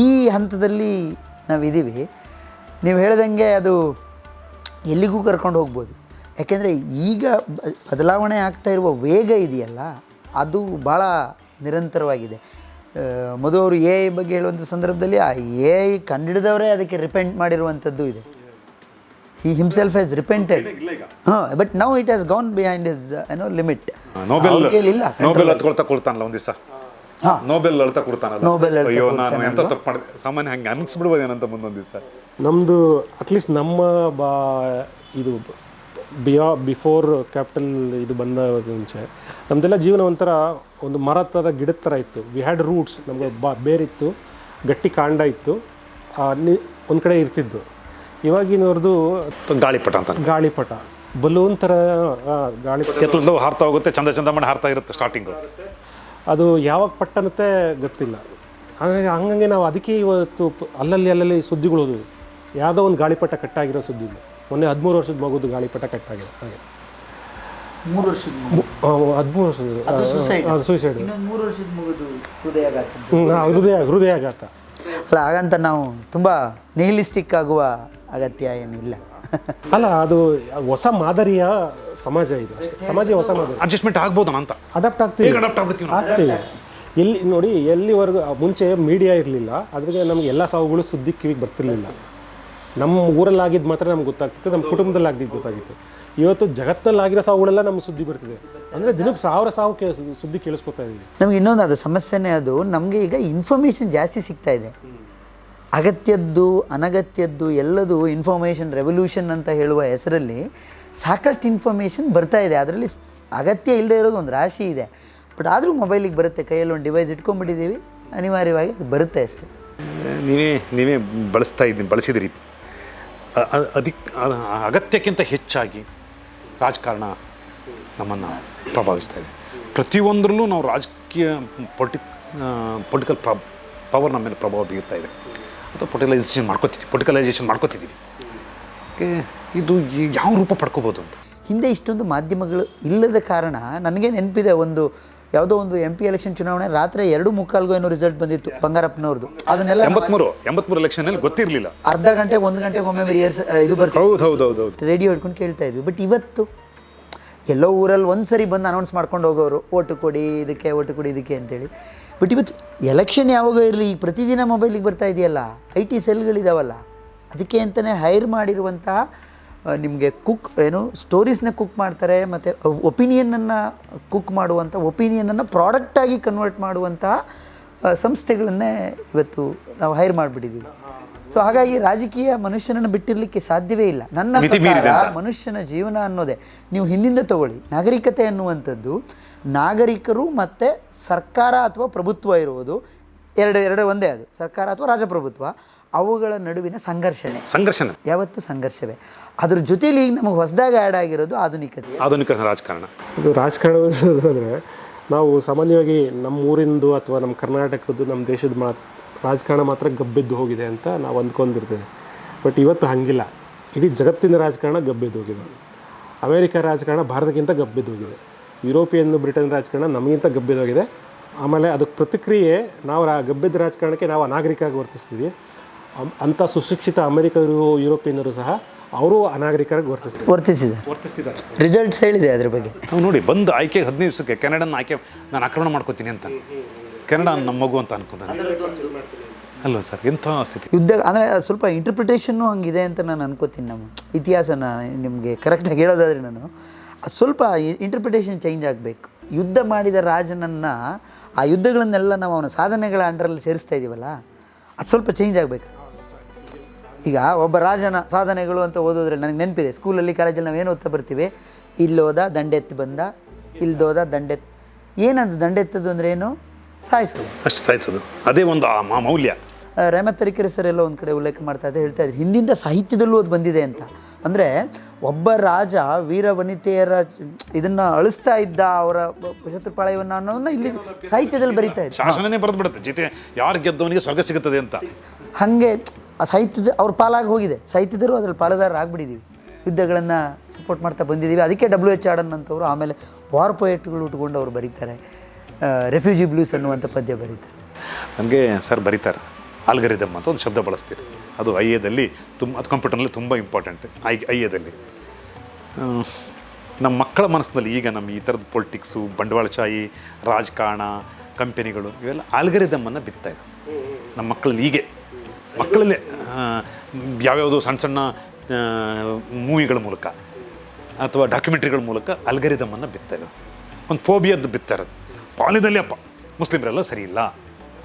ಈ ಹಂತದಲ್ಲಿ ನಾವಿದ್ದೀವಿ ನೀವು ಹೇಳ್ದಂಗೆ ಅದು ಎಲ್ಲಿಗೂ ಕರ್ಕೊಂಡು ಹೋಗ್ಬೋದು. ಯಾಕೆಂದರೆ ಈಗ ಬದಲಾವಣೆ ಆಗ್ತಾ ಇರುವ ವೇಗ ಇದೆಯಲ್ಲ, ಅದು ಭಾಳ ನಿರಂತರವಾಗಿದೆ. ಮೊದಲು ಅವರು ಎ ಐ ಬಗ್ಗೆ ಹೇಳುವಂಥ ಸಂದರ್ಭದಲ್ಲಿ ಆ ಎ ಐ ಕಂಡಿಡಿದವರೇ ಅದಕ್ಕೆ ರಿಪೆಂಟ್ ಮಾಡಿರುವಂಥದ್ದು ಇದೆ. ಹಿ ಹಿಮ್ಸೆಲ್ಫ್ ಹ್ಯಾಸ್ ರಿಪೆಂಟೆಡ್ ಹಾಂ but now it has gone behind is ಏನೋ ಲಿಮಿಟ್ ನೋಬೆಲ್ ಇಲ್ಲ ನೋಬೆಲ್ ಹತ್ಕೊಳ್ತಾ ಕೊಡ್ತಾನಲ್ಲ ಒಂದ್ ದಿವಸ? ನೋಬೆಲ್ ಅಳ್ತಾ ಕೊಡ್ತಾನಲ್ಲ? ನೋಬೆಲ್ ಅಯ್ಯೋ ನಾನು ಎಂತ ತಪ್ಪು ಮಾಡಿದೆ? ಸಾಮಾನ್ಯ ಹಂಗೆ ಅನಿಸ್ಬಿಡ್ಬೋದೇನಂತ ಮುಂದೊಂದು ದಿವಸ. ನಮ್ಮದು ಅಟ್ಲೀಸ್ಟ್ ನಮ್ಮ ಬಾ ಇದು ಬಿಯಾ ಬಿಫೋರ್ ಕ್ಯಾಪಿಟಲ್ ಇದು ಬಂದ ಮುಂಚೆ ನಮ್ಮದೆಲ್ಲ ಜೀವನ ಒಂಥರ ಒಂದು ಮರ ಥರ ಗಿಡದ ಥರ ಇತ್ತು. ವಿ ಹ್ಯಾಡ್ ರೂಟ್ಸ್ ನಮಗೆ ಬಾ ಬೇರಿತ್ತು ಗಟ್ಟಿ ಕಾಂಡ ಇತ್ತು. ಒಂದು ಕಡೆ ಇರ್ತಿದ್ದು. ಇವಾಗಿನವ್ರದ್ದು ಗಾಳಿಪಟ ಅಂತ. ಗಾಳಿಪಟ. ಬಲೂನ್ ಥರ ಗಾಳಿಪಟ. ಎತ್ತಲದ್ದು ಹಾರ್ತಾ ಹೋಗುತ್ತೆ ಚಂದ ಚಂದ ಮಾಡಿ ಹಾರ್ತಾ ಇರುತ್ತೆ ಸ್ಟಾರ್ಟಿಂಗು ಅದು ಯಾವಾಗ ಪಟ್ಟನತ್ತೆ ಗೊತ್ತಿಲ್ಲ. ಹಾಗಾಗಿ ಹಂಗಂಗೆ ನಾವು ಅದಕ್ಕೆ ಇವತ್ತು ಅಲ್ಲಲ್ಲಿ ಅಲ್ಲಲ್ಲಿ ಸುದ್ದಿಗಳು ಓದೋದು ಯಾವುದೋ ಒಂದು ಗಾಳಿಪಟ ಕಟ್ಟಾಗಿರೋ ಸುದ್ದಿ ಇಲ್ಲ ಮೊನ್ನೆ ಹದಿಮೂರು ವರ್ಷದ ಮಗುದು ಗಾಳಿಪಟ ಕಟ್ಟಾಗಿದೆ. ಹಾಗೆ. ಮೂರು ವರ್ಷದ ಹದಿಮೂರು ವರ್ಷದ. ಸೂಸೈಡ್ ಇನ್ನೊಂದು ಮೂರು ವರ್ಷದ ಮಗುದು ಹೃದಯಾಘಾತ. ಹೃದಯ ಹೃದಯಾಘಾತ. ಅಲ್ಲ ಹಾಗಂತ ನಾವು ತುಂಬ ನಿಹಿಲಿಸ್ಟಿಕ್ ಆಗುವ ಅಗತ್ಯ ಏನಿಲ್ಲ. ಅಲ್ಲ ಅದು ಹೊಸ ಮಾದರಿಯ ಸಮಾಜ ಇದು ಅಷ್ಟೇ. ಸಮಾಜ ಹೊಸ ಮಾದರಿ. ಅಡ್ಜಸ್ಟ್ಮೆಂಟ್ ಆಗ್ಬೋದು ಅಂತ. ಅಡಾಪ್ಟ್ ಆಗ್ತೀವಿ ಹೇಗೆ ಅಡಾಪ್ಟ್ ಆಗ್ಬಿಡ್ತೀವಿ ನಾವು? ಆಗ್ತೀವಿ ಎಲ್ಲಿ ನೋಡಿ ಎಲ್ಲಿವರೆಗೂ ಮುಂಚೆ ಮೀಡಿಯಾ ಇರಲಿಲ್ಲ ಅದ್ರಿಗೆ ನಮ್ಗೆ ಎಲ್ಲ ಸಾವುಗಳು ಸುದ್ದಿ ಕಿವಿಗೆ ಬರ್ತಿರ್ಲಿಲ್ಲ. ನಮ್ಮ ಊರಲ್ಲಿ ಆಗಿದ್ದು ಮಾತ್ರ ನಮ್ಗೆ ಗೊತ್ತಾಗ್ತಿತ್ತು ನಮ್ಮ ಕುಟುಂಬದಲ್ಲಿ ಆಗಿದ್ದು ಗೊತ್ತಾಗಿತ್ತು. ಇವತ್ತು ಜಗತ್ತಿನಲ್ಲಿ ಆಗಿರೋ ಸಾವುಗಳೆಲ್ಲ ನಮ್ಗೆ ಸುದ್ದಿ ಬರ್ತಿದೆ. ಅಂದರೆ ದಿನಕ್ಕೆ ಸಾವಿರ ಸಾವು ಕೇ ಸುದ್ದಿ ಕೇಳಿಸ್ಕೊತಾ ಇದೀವಿ. ನಮ್ಗೆ ಇನ್ನೊಂದು ಅದು ಸಮಸ್ಯೆನೇ ಅದು. ನಮಗೆ ಈಗ ಇನ್ಫಾರ್ಮೇಷನ್ ಜಾಸ್ತಿ ಸಿಗ್ತಾ ಇದೆ. ಅಗತ್ಯದ್ದು, ಅನಗತ್ಯದ್ದು ಎಲ್ಲದು ಇನ್ಫಾರ್ಮೇಷನ್ ರೆವಲ್ಯೂಷನ್ ಅಂತ ಹೇಳುವ ಹೆಸರಲ್ಲಿ ಸಾಕಷ್ಟು ಇನ್ಫಾರ್ಮೇಷನ್ ಬರ್ತಾ ಇದೆ. ಅದರಲ್ಲಿ ಅಗತ್ಯ ಇಲ್ಲದೆ ಇರೋದು ಒಂದು ರಾಶಿ ಇದೆ. ಬಟ್ ಆದರೂ ಮೊಬೈಲಿಗೆ ಬರುತ್ತೆ. ಕೈಯಲ್ಲಿ ಒಂದು ಡಿವೈಸ್ ಇಟ್ಕೊಂಡ್ಬಿಟ್ಟಿದ್ದೀವಿ. ಅನಿವಾರ್ಯವಾಗಿ ಅದು ಬರುತ್ತೆ ಅಷ್ಟೇ. ನೀವೇ ನೀವೇ ಬಳಸ್ತಾ ಇದ್ದೀನಿ ಬಳಸಿದಿರಿ. ಅ- ಅ- ಅಧಿಕ್, ಅ- ಅಗತ್ಯಕ್ಕಿಂತ ಹೆಚ್ಚಾಗಿ ರಾಜಕಾರಣ ನಮ್ಮನ್ನು ಪ್ರಭಾವಿಸ್ತಾ ಇದೆ. ಪ್ರತಿಯೊಂದರಲ್ಲೂ ನಾವು ರಾಜಕೀಯ, ಪೊಲಿಟಿ ಪೊಲಿಟಿಕಲ್ ಪ್ರ ಪವರ್ ನಮ್ಮ ಮೇಲೆ ಪ್ರಭಾವ ಬೀರ್ತಾ ಇದೆ. ಅಥವಾ ಪೊಟಿಲೈಸೇಷನ್ ಮಾಡ್ಕೋತಿದ್ವಿ ಪೊಟಿಕಲೈಸೇಷನ್ ಮಾಡ್ಕೋತಿದ್ದೀವಿ ಇದು ಯಾವ ರೂಪ ಪಡ್ಕೋಬೋದು ಅಂತ. ಹಿಂದೆ ಇಷ್ಟೊಂದು ಮಾಧ್ಯಮಗಳು ಇಲ್ಲದ ಕಾರಣ ನನಗೆ ನೆನಪಿದೆ ಒಂದು ಯಾವುದೋ ಒಂದು ಎಂ ಪಿ ಎಲೆಕ್ಷನ್ ಚುನಾವಣೆ ರಾತ್ರಿ ಎರಡು ಮುಕ್ಕಾಲ್ಗೂ ಏನೋ ರಿಸಲ್ಟ್ ಬಂದಿತ್ತು ಬಂಗಾರಪ್ಪನವ್ರದ್ದು. ಅದನ್ನೆಲ್ಲ ಎಂಬತ್ಮೂರು ಎಂಬತ್ಮೂರು ಎಲೆಕ್ಷನಲ್ಲಿ ಗೊತ್ತಿರಲಿಲ್ಲ. ಅರ್ಧ ಗಂಟೆ ಒಂದು ಗಂಟೆಗೆ ಒಮ್ಮೆ ರಿಯರ್ಸ್ ಇದು ಬರ್ತದೆ ಹೌದು ಹೌದು ಹೌದು ಹೌದು ರೇಡಿಯೋ ಹಿಡ್ಕೊಂಡು ಕೇಳ್ತಾ ಇದ್ವಿ. ಬಟ್ ಇವತ್ತು ಎಲ್ಲೋ ಊರಲ್ಲಿ ಒಂದು ಸರಿ ಬಂದು ಅನೌನ್ಸ್ ಮಾಡ್ಕೊಂಡು ಹೋಗೋರು ಓಟು ಕೊಡಿ ಇದಕ್ಕೆ ಓಟು ಕೊಡಿ ಇದಕ್ಕೆ ಅಂತೇಳಿ. ಬಟ್ ಇವತ್ತು ಎಲೆಕ್ಷನ್ ಯಾವಾಗ ಇರಲಿ? ಈಗ ಪ್ರತಿದಿನ ಮೊಬೈಲಿಗೆ ಬರ್ತಾ ಇದೆಯಲ್ಲ? ಐ ಟಿ ಸೆಲ್ಗಳಿದಾವಲ್ಲ ಅದಕ್ಕೆ ಅಂತಲೇ ಹೈರ್ ಮಾಡಿರುವಂತಹ ನಿಮಗೆ ಕುಕ್ ಏನು ಸ್ಟೋರೀಸ್ನ ಕುಕ್ ಮಾಡ್ತಾರೆ ಮತ್ತು ಒಪಿನಿಯನನ್ನು ಕುಕ್ ಮಾಡುವಂಥ ಒಪಿನಿಯನನ್ನು ಪ್ರಾಡಕ್ಟಾಗಿ ಕನ್ವರ್ಟ್ ಮಾಡುವಂತಹ ಸಂಸ್ಥೆಗಳನ್ನೇ ಇವತ್ತು ನಾವು ಹೈರ್ ಮಾಡಿಬಿಟ್ಟಿದ್ದೀವಿ ಸೊ ಹಾಗಾಗಿ ರಾಜಕೀಯ ಮನುಷ್ಯನನ್ನು ಬಿಟ್ಟಿರಲಿಕ್ಕೆ ಸಾಧ್ಯವೇ ಇಲ್ಲ. ನನ್ನ ಮನುಷ್ಯನ ಜೀವನ ಅನ್ನೋದೇ. ನೀವು ಹಿಂದಿಂದ ತಗೊಳ್ಳಿ. ನಾಗರಿಕತೆ ಅನ್ನುವಂಥದ್ದು ನಾಗರಿಕರು ಮತ್ತು ಸರ್ಕಾರ ಅಥವಾ ಪ್ರಭುತ್ವ ಇರುವುದು ಎರಡು ಎರಡು ಒಂದೇ ಅದು. ಸರ್ಕಾರ ಅಥವಾ ರಾಜಪ್ರಭುತ್ವ ಅವುಗಳ ನಡುವಿನ ಸಂಘರ್ಷಣೆ. ಸಂಘರ್ಷಣೆ. ಯಾವತ್ತು ಸಂಘರ್ಷವೇ. ಅದ್ರ ಜೊತೆಲಿ ಈಗ ನಮಗೆ ಹೊಸದಾಗಿ ಆ್ಯಡ್ ಆಗಿರೋದು ಆಧುನಿಕತೆ. ಆಧುನಿಕ ರಾಜಕಾರಣ. ಇದು ರಾಜಕಾರಣ ಅಂದರೆ ನಾವು ಸಾಮಾನ್ಯವಾಗಿ ನಮ್ಮ ಊರಿಂದು ಅಥವಾ ನಮ್ಮ ಕರ್ನಾಟಕದ್ದು ನಮ್ಮ ದೇಶದ ಮಾ ರಾಜಕಾರಣ ಮಾತ್ರ ಗಬ್ಬೆದ್ದು ಹೋಗಿದೆ ಅಂತ ನಾವು ಅಂದ್ಕೊಂಡಿರ್ತೇವೆ. ಬಟ್ ಇವತ್ತು ಹಾಗಿಲ್ಲ. ಇಡೀ ಜಗತ್ತಿನ ರಾಜಕಾರಣ ಗಬ್ಬೆದ್ದು ಹೋಗಿದೆ. ಅಮೇರಿಕ ರಾಜಕಾರಣ ಭಾರತಕ್ಕಿಂತ ಗಬ್ಬೆದ್ದು ಹೋಗಿದೆ. ಯುರೋಪಿಯನ್ ಬ್ರಿಟನ್ ರಾಜಕಾರಣ ನಮಗಿಂತ ಗಬ್ಬೆದ್ದು ಹೋಗಿದೆ ಆಮೇಲೆ ಅದಕ್ಕೆ ಪ್ರತಿಕ್ರಿಯೆ ನಾವು ಆ ಗಬ್ಬಿದ್ದ ರಾಜಕಾರಣಕ್ಕೆ ನಾವು ಅನಾಗರಿಕವಾಗಿ ವರ್ತಿಸ್ತೀವಿ. ಅಂಥ ಸುಶಿಕ್ಷಿತ ಅಮೆರಿಕರು ಯುರೋಪಿಯನ್ನರು ಸಹ ಅವರು ಅನಾಗರಿಕರಾಗಿ ವರ್ತಿಸ್ತಾರೆ. ವರ್ತಿಸಿದೆ ವರ್ತಿಸ್ತಿದ್ದಾರೆ. ರಿಸಲ್ಟ್ಸ್ ಹೇಳಿದೆ ಅದ್ರ ಬಗ್ಗೆ. ನಾವು ನೋಡಿ ಬಂದು ಆಯ್ಕೆ ಹದಿನೈದು ದಿವಸಕ್ಕೆ ಕೆನಡನ್ನ ಆಯ್ಕೆ ನಾನು ಆಕ್ರಮಣ ಮಾಡ್ಕೋತೀನಿ ಅಂತ. ಕೆನಡಾ ನಮ್ಮ ಮಗು ಅಂತ ಅನ್ಕೊಂತಾನೆ ಅಲ್ವಾ ಸರ್? ಎಂಥ ಸ್ಥಿತಿ? ಯುದ್ಧ ಅಂದರೆ ಸ್ವಲ್ಪ ಇಂಟರ್ಪ್ರಿಟೇಷನ್ನು ಹಂಗಿದೆ ಅಂತ ನಾನು ಅನ್ಕೋತೀನಿ ನಮ್ಮ ಇತಿಹಾಸನ ನಿಮಗೆ ಕರೆಕ್ಟಾಗಿ ಹೇಳೋದಾದ್ರೆ ನಾನು. ಸ್ವಲ್ಪ ಇಂಟರ್ಪ್ರಿಟೇಷನ್ ಚೇಂಜ್ ಆಗಬೇಕು. ಯುದ್ಧ ಮಾಡಿದ ರಾಜನನ್ನು ಆ ಯುದ್ಧಗಳನ್ನೆಲ್ಲ ನಾವು ಅವನ ಸಾಧನೆಗಳ ಅಂಡರಲ್ಲಿ ಸೇರಿಸ್ತಾ ಇದ್ದೀವಲ್ಲ ಅದು ಸ್ವಲ್ಪ ಚೇಂಜ್ ಆಗಬೇಕು. ಈಗ ಒಬ್ಬ ರಾಜನ ಸಾಧನೆಗಳು ಅಂತ ಓದೋದ್ರಲ್ಲಿ ನನಗೆ ನೆನಪಿದೆ. ಸ್ಕೂಲಲ್ಲಿ ಕಾಲೇಜಲ್ಲಿ ನಾವು ಏನು ಓದ್ತಾ ಬರ್ತೀವಿ? ಇಲ್ಲೋದ ದಂಡೆತ್ತಿ ಬಂದ ಇಲ್ದೋದ ದಂಡೆತ್ ಏನದು ದಂಡೆತ್ತದು ಅಂದ್ರೆ ಏನು? ಸಾಯಿಸೋದು. ಅಷ್ಟು ಸಾಯಿಸೋದು. ಅದೇ ಒಂದು ಆ ಮೌಲ್ಯ. ರೇಮತ್ ತರೀಕೆರೆ ಸರ್ ಎಲ್ಲ ಒಂದು ಕಡೆ ಉಲ್ಲೇಖ ಮಾಡ್ತಾ ಇದ್ದೆ ಹೇಳ್ತಾ ಇದ್ರು ಹಿಂದಿಂದ ಸಾಹಿತ್ಯದಲ್ಲೂ ಅದು ಬಂದಿದೆ ಅಂತ. ಅಂದರೆ ಒಬ್ಬ ರಾಜ ವೀರ ವನಿತೆಯರ ಇದನ್ನು ಅಳಿಸ್ತಾ ಇದ್ದ ಅವರ ಶತ್ರುಪಾಳಯವನ್ನು ಅನ್ನೋದನ್ನ ಇಲ್ಲಿ ಸಾಹಿತ್ಯದಲ್ಲಿ ಬರೀತಾ ಇದ್ದಾರೆ. ಶಾಸನನೇ ಬರೆದು ಬಿಡುತ್ತೆ ಜೊತೆ ಯಾರು ಗೆದ್ದವನಿಗೆ ಸ್ವರ್ಗ ಸಿಗುತ್ತದೆ ಅಂತ. ಹಾಗೆ ಆ ಸಾಹಿತ್ಯದ ಅವ್ರ ಪಾಲಾಗಿ ಹೋಗಿದೆ. ಸಾಹಿತ್ಯದರು ಅದ್ರಲ್ಲಿ ಪಾಲುದಾರ ಆಗಿಬಿಟ್ಟಿದ್ದೀವಿ ಯುದ್ಧಗಳನ್ನು ಸಪೋರ್ಟ್ ಮಾಡ್ತಾ ಬಂದಿದ್ದೀವಿ ಅದಕ್ಕೆ ಡಬ್ಲ್ಯೂ ಎಚ್ ಆಡನ್ ಅಂತವರು ಆಮೇಲೆ ವಾರ್ ಪೊಯೆಟ್ಗಳು ಉಟ್ಕೊಂಡು ಅವರು ಬರೀತಾರೆ. ರೆಫ್ಯೂಜಿ ಬ್ಲೂಸ್ ಅನ್ನುವಂಥ ಪದ್ಯ ಬರೀತಾರೆ. ನಮಗೆ ಸರ್ ಬರೀತಾರೆ. ಆಲ್ಗರಿದಮ್ ಅಂತ ಒಂದು ಶಬ್ದ ಬಳಸ್ತೀರಿ. ಅದು ಐ ಎದಲ್ಲಿ ತುಂಬ ಅದು ಕಂಪ್ಯೂಟರ್ನಲ್ಲಿ ತುಂಬ ಇಂಪಾರ್ಟೆಂಟ್ ಐ ಐ ಎದಲ್ಲಿ ನಮ್ಮ ಮಕ್ಕಳ ಮನಸ್ಸಿನಲ್ಲಿ ಈಗ ನಮ್ಮ ಈ ಥರದ ಪೊಲಿಟಿಕ್ಸು ಬಂಡವಾಳಶಾಹಿ ರಾಜಕಾರಣ, ಕಂಪೆನಿಗಳು ಇವೆಲ್ಲ ಆಲ್ಗರಿದಮ್ಮನ್ನು ಬಿತ್ತಾ ಇದೆ. ನಮ್ಮ ಮಕ್ಕಳಲ್ಲಿ ಹೀಗೆ. ಮಕ್ಕಳಲ್ಲೇ ಯಾವ್ಯಾವುದೋ ಸಣ್ಣ ಸಣ್ಣ ಮೂವಿಗಳ ಮೂಲಕ ಅಥವಾ ಡಾಕ್ಯುಮೆಂಟ್ರಿಗಳ ಮೂಲಕ ಅಲ್ಗರಿದಮ್ಮನ್ನು ಬಿತ್ತಾ ಇರೋದು ಒಂದು ಫೋಬಿಯದ್ದು ಬಿತ್ತಾ ಇರೋದು. ಅಪ್ಪ ಮುಸ್ಲಿಮರೆಲ್ಲ ಸರಿ ಇಲ್ಲ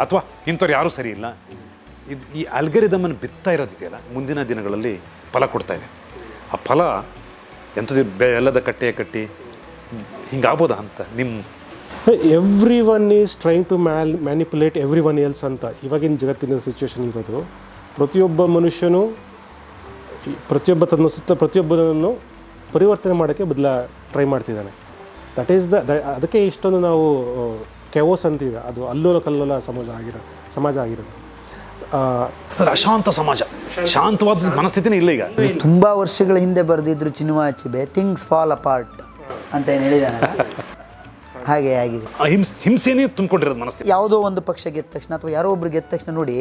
ಅಥವಾ ಇಂಥವ್ರು ಯಾರೂ ಸರಿ ಇಲ್ಲ ಇದು ಈ ಅಲ್ಗರಿದಮನ್ನು ಬಿತ್ತಾ ಇರೋದಿದೆಯಲ್ಲ ಮುಂದಿನ ದಿನಗಳಲ್ಲಿ ಫಲ ಕೊಡ್ತಾ ಇದೆ. ಆ ಫಲ ಎಂಥದ್ದು ಬೆಲ್ಲದ ಕಟ್ಟೆಯ ಕಟ್ಟಿ ಹಿಂಗಾಗ್ಬೋದಾ ಅಂತ ನಿಮ್ಮ everyone is trying to ಮ್ಯಾಲ್ ಮ್ಯಾನಿಪುಲೇಟ್ ಎವ್ರಿ ಒನ್ ಎಲ್ಸ್ ಅಂತ ಇವಾಗಿನ ಜಗತ್ತಿನ ಸಿಚುವೇಶನ್ ಇರೋದು. ಪ್ರತಿಯೊಬ್ಬ ಮನುಷ್ಯನು, ಪ್ರತಿಯೊಬ್ಬ ತನ್ನ ಸುತ್ತ ಪ್ರತಿಯೊಬ್ಬನನ್ನು ಪರಿವರ್ತನೆ ಮಾಡೋಕ್ಕೆ ಬದಲ ಟ್ರೈ ಮಾಡ್ತಿದ್ದಾನೆ. ದಟ್ ಈಸ್ ದ ಅದಕ್ಕೆ ಇಷ್ಟೊಂದು ನಾವು ಕೆವೋಸ್ ಅಂತೀವಿ. ಅದು ಅಲ್ಲೋಲ ಕಲ್ಲೋಲ ಸಮಾಜ ಆಗಿರೋ, ಸಮಾಜ ಆಗಿರೋದು. ಅಶಾಂತ ಸಮಾಜ. ಶಾಂತವಾದ ಮನಸ್ಥಿತಿನೇ ಇಲ್ಲ ಈಗ. ತುಂಬ ವರ್ಷಗಳ ಹಿಂದೆ ಬರೆದಿದ್ರು Chinua Achebe things fall apart ಅಂತ ಏನು ಹೇಳಿದಾನ ಹಾಗೆ ಆಗಿದೆ. ಹಿಂಸೆನೇ ತುಂಬಿಕೊಂಡಿರೋದು ಮನಸ್ಥಿತಿ. ಯಾವುದೋ ಒಂದು ಪಕ್ಷ ಗೆದ್ದ ತಕ್ಷಣ ಅಥವಾ ಯಾರೋ ಒಬ್ರು ಗೆದ್ದ ತಕ್ಷಣ ನೋಡಿ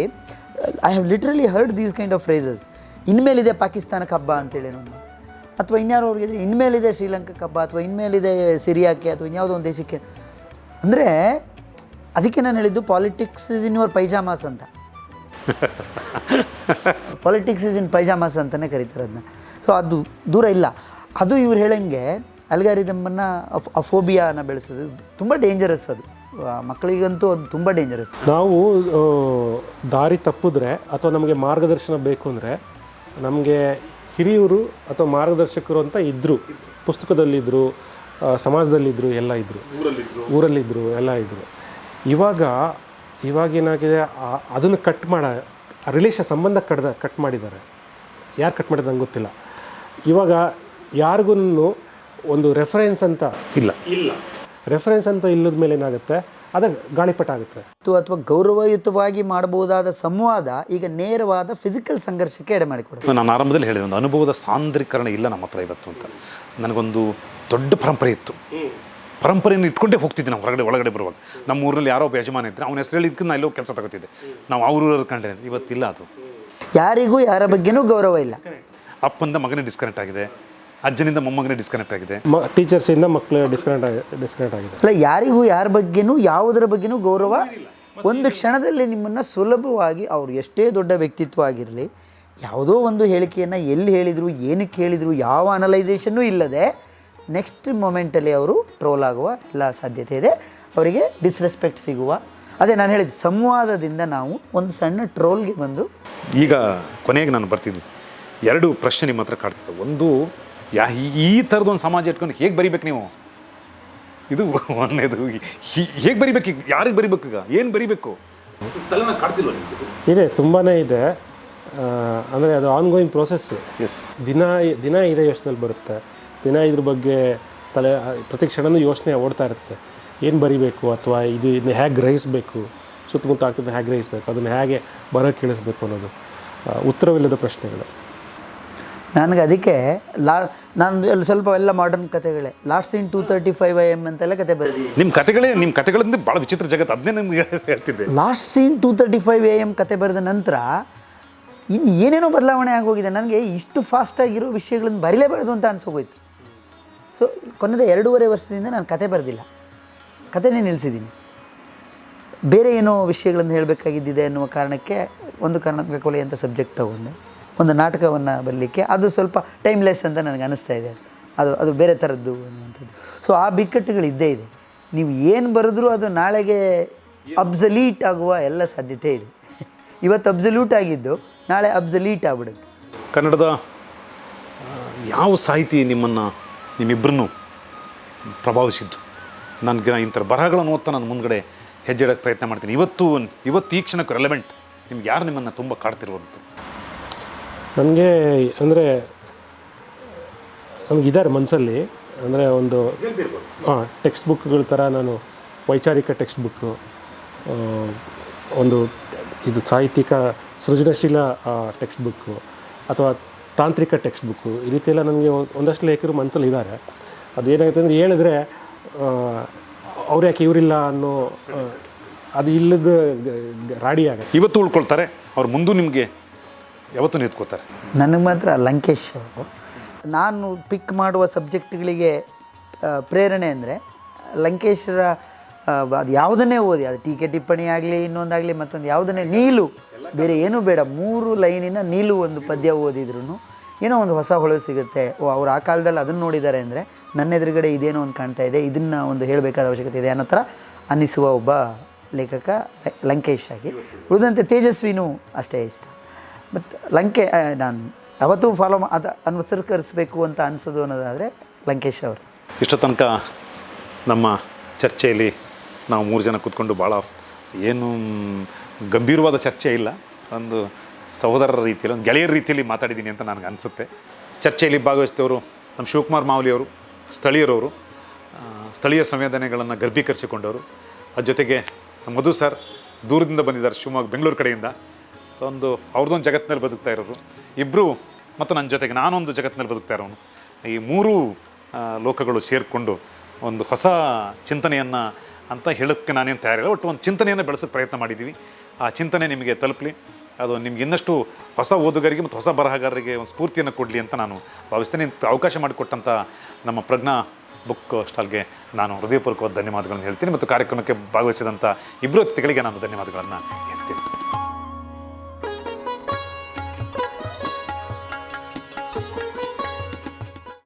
I have literally heard these kind of phrases ಇನ್ಮೇಲಿದೆ ಪಾಕಿಸ್ತಾನಕ್ಕೆ ಹಬ್ಬ ಅಂತೇಳಿ ನಾನು. ಅಥವಾ ಇನ್ಯಾರೋ ಅವ್ರಿಗೆ ಇನ್ಮೇಲಿದೆ ಶ್ರೀಲಂಕಾಕ್ಕೆ ಹಬ್ಬ ಅಥವಾ ಇನ್ಮೇಲಿದೆ ಸಿರಿಯಾಕ್ಕೆ ಅಥವಾ ಇನ್ಯಾವುದೋ ಒಂದು ದೇಶಕ್ಕೆ. ಅಂದರೆ ಅದಕ್ಕೆ ನಾನು ಹೇಳಿದ್ದು politics is in your pyjamas ಅಂತ. ಪಾಲಿಟಿಕ್ಸ್ ಇಸ್ ಇನ್ ಪೈಜಾಮಾಸ್ ಅಂತಲೇ ಕರೀತಾರೆ ಅದನ್ನ ಸೊ ಅದು ದೂರ ಇಲ್ಲ. ಅದು ಇವ್ರು ಹೇಳಂಗೆ ಅಲ್ಗಾರಿದಮ್ಮನ್ನು ಅಫೋಬಿಯಾನ ಬೆಳೆಸೋದು ತುಂಬ ಡೇಂಜರಸ್ ಅದು. ಮಕ್ಕಳಿಗಂತೂ ಅದು ತುಂಬ ಡೇಂಜರಸ್ ನಾವು ದಾರಿ ತಪ್ಪಿದ್ರೆ ಅಥವಾ ನಮಗೆ ಮಾರ್ಗದರ್ಶನ ಬೇಕು ಅಂದರೆ ನಮಗೆ ಹಿರಿಯೂರು ಅಥವಾ ಮಾರ್ಗದರ್ಶಕರು ಅಂತ ಇದ್ದರು ಪುಸ್ತಕದಲ್ಲಿದ್ದರು ಸಮಾಜದಲ್ಲಿದ್ದರು ಎಲ್ಲ ಇದ್ದರು ಊರಲ್ಲಿದ್ದರು ಎಲ್ಲ ಇದ್ದರು ಇವಾಗ ಇವಾಗ ಏನಾಗಿದೆ ಅದನ್ನು ಕಟ್ ಮಾಡ ರಿಲೇಷನ್ ಸಂಬಂಧ ಕಡ್ದ ಕಟ್ ಮಾಡಿದ್ದಾರೆ. ಯಾರು ಕಟ್ ಮಾಡಿದ ನಂಗೆ ಗೊತ್ತಿಲ್ಲ. ಇವಾಗ ಯಾರಿಗೂ ಒಂದು ರೆಫರೆನ್ಸ್ ಅಂತ ಇಲ್ಲ. ಇಲ್ಲ. ರೆಫರೆನ್ಸ್ ಅಂತ ಇಲ್ಲದ ಮೇಲೆ ಏನಾಗುತ್ತೆ ಅದೇ ಗಾಳಿಪಟ ಆಗುತ್ತೆ. ಅಥವಾ ಗೌರವಯುತವಾಗಿ ಮಾಡಬಹುದಾದ ಸಂವಾದ ಈಗ ನೇರವಾದ ಫಿಸಿಕಲ್ ಸಂಘರ್ಷಕ್ಕೆ ಎಡೆ ಮಾಡಿಕೊಡುತ್ತೆ. ನಾನು ಆರಂಭದಲ್ಲಿ ಹೇಳಿದೆ ಒಂದು ಅನುಭವದ ಸಾಂದ್ರೀಕರಣ ಇಲ್ಲ ನಮ್ಮ ಹತ್ರ ಇವತ್ತು ಅಂತ. ನನಗೊಂದು ದೊಡ್ಡ ಪರಂಪರೆ ಇತ್ತು. ಪರಂಪರೆಯನ್ನು ಇಟ್ಕೊಂಡೇ ಹೋಗ್ತಿದ್ದೆ ನಾವು ಹೊರಗಡೆ ಒಳಗಡೆ ಬರುವಾಗ. ನಮ್ಮ ಊರಲ್ಲಿ ಯಾರೋ ಒಬ್ಬ ಯಜಮಾನ ಇದ್ದರೆ ಅವನ ಹೆಸರು ಹೇಳಿದ್ದಕ್ಕೆ ನಾನು ಎಲ್ಲೋ ಕೆಲಸ ತಗೋತಿದ್ದೆ. ನಾವು ಅವ್ರ ಊರಲ್ಲಿ ಕಂಡ್ರೆ ಇವತ್ತಿಲ್ಲ ಅದು. ಯಾರಿಗೂ ಯಾರ ಬಗ್ಗೆನೂ ಗೌರವ ಇಲ್ಲ. ಅಪ್ಪಂದ ಮಗನೇ ಡಿಸ್ಕನೆಕ್ಟ್ ಆಗಿದೆ. ಅಜ್ಜನಿಂದ ಮೊಮ್ಮಗನೇ ಡಿಸ್ಕನೆಕ್ಟ್ ಆಗಿದೆ. ಟೀಚರ್ಸ್ ಟೀಚರ್ಸಿಂದ ಮಕ್ಕಳು ಡಿಸ್ಕನೆಕ್ಟ್ ಆಗಿ ಡಿಸ್ಕನೆಕ್ಟ್ ಆಗಿದೆ. ಅಲ್ಲ ಯಾರಿಗೂ ಯಾರ ಬಗ್ಗೆನೂ ಯಾವುದರ ಬಗ್ಗೆನೂ ಗೌರವ ಒಂದು ಕ್ಷಣದಲ್ಲಿ ನಿಮ್ಮನ್ನು ಸುಲಭವಾಗಿ ಅವರು ಎಷ್ಟೇ ದೊಡ್ಡ ವ್ಯಕ್ತಿತ್ವ ಆಗಿರಲಿ ಯಾವುದೋ ಒಂದು ಹೇಳಿಕೆಯನ್ನು ಎಲ್ಲಿ ಹೇಳಿದರು ಏನಕ್ಕೆ ಹೇಳಿದರು ಯಾವ ಅನಲೈಸೇಷನ್ನೂ ಇಲ್ಲದೆ ನೆಕ್ಸ್ಟ್ ಮೊಮೆಂಟಲ್ಲಿ ಅವರು ಟ್ರೋಲ್ ಆಗುವ ಎಲ್ಲ ಸಾಧ್ಯತೆ ಇದೆ. ಅವರಿಗೆ ಡಿಸ್ರೆಸ್ಪೆಕ್ಟ್ ಸಿಗುವ. ಅದೇ ನಾನು ಹೇಳಿದ್ದು ಸಂವಾದದಿಂದ ನಾವು ಒಂದು ಸಣ್ಣ ಟ್ರೋಲ್ಗೆ ಬಂದು ಈಗ ಕೊನೆಗೆ ನಾನು ಬರ್ತಿದ್ದೆ. ಎರಡು ಪ್ರಶ್ನೆ ನಿಮ್ಮ ಹತ್ರ ಕಾಡ್ತದೆ ಒಂದು ಯಾ ಈ- ಥರದೊಂದು ಸಮಾಜ ಇಟ್ಕೊಂಡು ಹೇಗೆ ಬರಿಬೇಕು ನೀವು? ಇದು ಒಂದೇದು ಹೇಗೆ ಬರಿಬೇಕು ಈಗ? ಯಾರಿಗೆ ಬರಿಬೇಕು ಈಗ? ಏನು ಬರಿಬೇಕು? ಇದೆ ತುಂಬಾ ಇದೆ. ಅಂದರೆ ಅದು ಆನ್ಗೋಯಿಂಗ್ ಪ್ರೋಸೆಸ್ ಎಸ್ ದಿನ ದಿನ ಇದೆ ಯೋಚನೆಯಲ್ಲಿ ಬರುತ್ತೆ. ದಿನ ಇದ್ರ ಬಗ್ಗೆ ತಲೆ ಪ್ರತಿ ಕ್ಷಣನೂ ಯೋಚನೆ ಓಡ್ತಾ ಇರುತ್ತೆ. ಏನು ಬರಿಬೇಕು ಅಥವಾ ಇದು ಇದನ್ನ ಹೇಗೆ ಗ್ರಹಿಸಬೇಕು? ಸುತ್ತಮುತ್ತ ಆಗ್ತದೆ ಹೇಗೆ ಗ್ರಹಿಸಬೇಕು? ಅದನ್ನು ಹೇಗೆ ಬರೋ ಕೇಳಿಸ್ಬೇಕು ಅನ್ನೋದು ಉತ್ತರವಿಲ್ಲದ ಪ್ರಶ್ನೆಗಳು. ನನಗೆ ಅದಕ್ಕೆ ಲಾ ನಾನು ಅಲ್ಲಿ ಸ್ವಲ್ಪ ಎಲ್ಲ modern ಕತೆಗಳೇ last seen two thirty five A M ಅಂತೆಲ್ಲ ಕತೆ ಬರೆದಿದ್ದೀನಿ. ನಿಮ್ಮ ಕತೆಗಳೇ ನಿಮ್ಮ ಕತೆಗಳಿಂದ ಭಾಳ ವಿಚಿತ್ರ ಜಗತ್ತು. ಅದನ್ನೇ ನಿಮಗೆ ಹೇಳ್ತಿದ್ದೆ. Last seen two thirty five A M ಕತೆ ಬರೆದ ನಂತರ ಇನ್ನು ಏನೇನೋ ಬದಲಾವಣೆ ಆಗೋಗಿದೆ. ನನಗೆ ಇಷ್ಟು ಫಾಸ್ಟಾಗಿರೋ ವಿಷಯಗಳನ್ನು ಬರೀಲೇಬಾರ್ದು ಅಂತ ಅನ್ಸೋಗೋಯ್ತು. ಸೊ ಕೊನೆದ ಎರಡೂವರೆ ವರ್ಷದಿಂದ ನಾನು ಕತೆ ಬರೆದಿಲ್ಲ. ಕತೆನೇ ನಿಲ್ಲಿಸಿದ್ದೀನಿ. ಬೇರೆ ಏನೋ ವಿಷಯಗಳನ್ನು ಹೇಳಬೇಕಾಗಿದ್ದಿದೆ ಅನ್ನುವ ಕಾರಣಕ್ಕೆ ಒಂದು ಕಾರಣಕ್ಕೆ ಕೊಲೆ ಅಂತ ಸಬ್ಜೆಕ್ಟ್ ತೊಗೊಂಡೆ. ಒಂದು ನಾಟಕವನ್ನು ಬರಲಿಕ್ಕೆ ಅದು ಸ್ವಲ್ಪ ಟೈಮ್ಲೆಸ್ ಅಂತ ನನಗೆ ಅನ್ನಿಸ್ತಾ ಇದೆ. ಅದು ಅದು ಬೇರೆ ಥರದ್ದು ಅನ್ನುವಂಥದ್ದು. ಸೊ ಆ ಬಿಕ್ಕಟ್ಟುಗಳು ಇದ್ದೇ ಇದೆ. ನೀವು ಏನು ಬರೆದ್ರೂ ಅದು ನಾಳೆಗೆ ಅಬ್ಸಲೀಟ್ ಆಗುವ ಎಲ್ಲ ಸಾಧ್ಯತೆ ಇದೆ. ಇವತ್ತು ಅಬ್ಸಲ್ಯೂಟ್ ಆಗಿದ್ದು ನಾಳೆ ಅಬ್ಸಲೀಟ್ ಆಗ್ಬಿಡುತ್ತೆ. ಕನ್ನಡದ ಯಾವ ಸಾಹಿತಿ ನಿಮ್ಮನ್ನು ನಿಮ್ಮಿಬ್ಬರನ್ನು ಪ್ರಭಾವಿಸಿದ್ದು. ನನಗೆ ಇಂಥ ಬರಹಗಳನ್ನು ಓದ್ತಾ ನಾನು ಮುಂದಗಡೆ ಹೆಜ್ಜೆ ಇಡೋಕ್ಕೆ ಪ್ರಯತ್ನ ಮಾಡ್ತೀನಿ. ಇವತ್ತು ಇವತ್ತು ಈ ಕ್ಷಣಕ್ಕೆ ರೆಲೆವೆಂಟ್ ನಿಮ್ಗೆ ಯಾರು ನಿಮ್ಮನ್ನು ತುಂಬ ಕಾಡ್ತಿರುವಂಥ ನನಗೆ ಅಂದರೆ ನನಗಿದ್ದಾರೆ ಮನಸ್ಸಲ್ಲಿ ಅಂದರೆ ಒಂದು ಹಾಂ ಟೆಕ್ಸ್ಟ್ ಬುಕ್ಗಳ ಥರ ನಾನು ವೈಚಾರಿಕ ಟೆಕ್ಸ್ಟ್ ಬುಕ್ಕು ಒಂದು ಇದು ಸಾಹಿತ್ಯಿಕ ಸೃಜನಶೀಲ ಟೆಕ್ಸ್ಟ್ ಬುಕ್ಕು ಅಥವಾ ತಾಂತ್ರಿಕ ಟೆಕ್ಸ್ಟ್ ಬುಕ್ಕು ಈ ರೀತಿ ಎಲ್ಲ ನನಗೆ ಒಂದಷ್ಟು ಲೇಖಕರು ಮನಸ್ಸಲ್ಲಿ ಇದ್ದಾರೆ. ಅದು ಏನಾಗುತ್ತೆ ಅಂದರೆ ಹೇಳಿದ್ರೆ ಅವ್ರು ಯಾಕೆ ಇವರಿಲ್ಲ ಅನ್ನೋ ಅದು ಇಲ್ಲದ ರಾಡಿ ಆಗುತ್ತೆ ಇವತ್ತು ಉಳ್ಕೊಳ್ತಾರೆ ಅವ್ರು ಮುಂದೂ ನಿಮಗೆ ಯಾವತ್ತೂ ನಿಂತ್ಕೋತಾರೆ ನನಗೆ ಮಾತ್ರ ಲಂಕೇಶ್ ಅವರು ನಾನು ಪಿಕ್ ಮಾಡುವ ಸಬ್ಜೆಕ್ಟ್ಗಳಿಗೆ ಪ್ರೇರಣೆ ಅಂದರೆ ಲಂಕೇಶ್ರ ಅದು ಯಾವುದನ್ನೇ ಓದಿ ಅದು ಟೀಕೆ ಟಿಪ್ಪಣಿ ಆಗಲಿ ಇನ್ನೊಂದಾಗಲಿ ಮತ್ತೊಂದು ಯಾವುದನ್ನೇ ನೀಲು ಬೇರೆ ಏನೂ ಬೇಡ. ಮೂರು ಲೈನಿನ ನೀಲು ಒಂದು ಪದ್ಯ ಓದಿದ್ರು ಏನೋ ಒಂದು ಹೊಸ ಹೊಳೆ ಸಿಗುತ್ತೆ. ಓ, ಅವ್ರು ಆ ಕಾಲದಲ್ಲಿ ಅದನ್ನು ನೋಡಿದ್ದಾರೆ ಅಂದರೆ ನನ್ನ ಎದುರುಗಡೆ ಇದೇನೋ ಒಂದು ಕಾಣ್ತಾ ಇದೆ, ಇದನ್ನು ಒಂದು ಹೇಳಬೇಕಾದ ಅವಶ್ಯಕತೆ ಇದೆ ಅನ್ನೋ ಥರ ಅನ್ನಿಸುವ ಒಬ್ಬ ಲೇಖಕ ಲಂಕೇಶ್ ಆಗಿ. ಉಳಿದಂತೆ ತೇಜಸ್ವಿನೂ ಅಷ್ಟೇ ಇಷ್ಟ. ಬಟ್ ಲಂಕೆ ನಾನು ಅವತ್ತೂ ಫಾಲೋ ಅದು ಅನುಸರಿಸಬೇಕು ಅಂತ ಅನಿಸೋದು ಅನ್ನೋದಾದರೆ ಲಂಕೇಶ್ ಅವರು. ಇಷ್ಟ ತನಕ ನಮ್ಮ ಚರ್ಚೆಯಲ್ಲಿ ನಾವು ಮೂರು ಜನ ಕೂತ್ಕೊಂಡು ಭಾಳ ಏನು ಗಂಭೀರವಾದ ಚರ್ಚೆ ಇಲ್ಲ. ಒಂದು ಸಹೋದರರ ರೀತಿಯಲ್ಲಿ, ಒಂದು ಗೆಳೆಯರ ರೀತಿಯಲ್ಲಿ ಮಾತಾಡಿದ್ದೀನಿ ಅಂತ ನನಗೆ ಅನಿಸುತ್ತೆ. ಚರ್ಚೆಯಲ್ಲಿ ಭಾಗವಹಿಸಿದವರು ನಮ್ಮ ಶಿವಕುಮಾರ್ ಮಾವಲಿಯವರು, ಸ್ಥಳೀಯರವರು ಸ್ಥಳೀಯ ಸಂವೇದನೆಗಳನ್ನು ಗರ್ಭೀಕರಿಸಿಕೊಂಡವರು. ಅದ್ರ ಜೊತೆಗೆ ಮಧು ಸರ್ ದೂರದಿಂದ ಬಂದಿದ್ದಾರೆ, ಶಿವಮೊಗ್ಗ, ಬೆಂಗಳೂರು ಕಡೆಯಿಂದ. ಒಂದು ಅವ್ರದ್ದೊಂದು ಜಗತ್ತಿನಲ್ಲಿ ಬದುಕ್ತಾ ಇರೋರು. ಇಬ್ಬರು ಮತ್ತು ನನ್ನ ಜೊತೆಗೆ ನಾನೊಂದು ಜಗತ್ತಿನಲ್ಲಿ ಬದುಕ್ತಾ ಇರೋನು. ಈ ಮೂರು ಲೋಕಗಳು ಸೇರಿಕೊಂಡು ಒಂದು ಹೊಸ ಚಿಂತನೆಯನ್ನು ಅಂತ ಹೇಳೋಕ್ಕೆ ನಾನೇನು ತಯಾರಿಲ್ಲ. ಒಟ್ಟು ಒಂದು ಚಿಂತನೆಯನ್ನು ಬೆಳೆಸೋಕ್ಕೆ ಪ್ರಯತ್ನ ಮಾಡಿದ್ದೀವಿ ಆ ಚಿಂತನೆ ನಿಮಗೆ ತಲುಪಲಿ. ಅದು ನಿಮ್ಗೆ ಇನ್ನಷ್ಟು ಹೊಸ ಓದುಗರಿಗೆ ಮತ್ತು ಹೊಸ ಬರಹಗಾರರಿಗೆ ಒಂದು ಸ್ಫೂರ್ತಿಯನ್ನು ಕೊಡಲಿ ಅಂತ ನಾನು ಭಾವಿಸ್ತೇನೆ. ಅವಕಾಶ ಮಾಡಿಕೊಟ್ಟಂಥ ನಮ್ಮ ಪ್ರಜ್ಞಾ ಬುಕ್ ಸ್ಟಾಲ್ಗೆ ನಾನು ಹೃದಯಪೂರ್ವಕವಾದ ಧನ್ಯವಾದಗಳನ್ನು ಹೇಳ್ತೀನಿ ಮತ್ತು ಕಾರ್ಯಕ್ರಮಕ್ಕೆ ಭಾಗವಹಿಸಿದಂಥ ಇಬ್ಬರು ಅತಿಥಿಗಳಿಗೆ ನಾನು ಧನ್ಯವಾದಗಳನ್ನು ಹೇಳ್ತೀನಿ.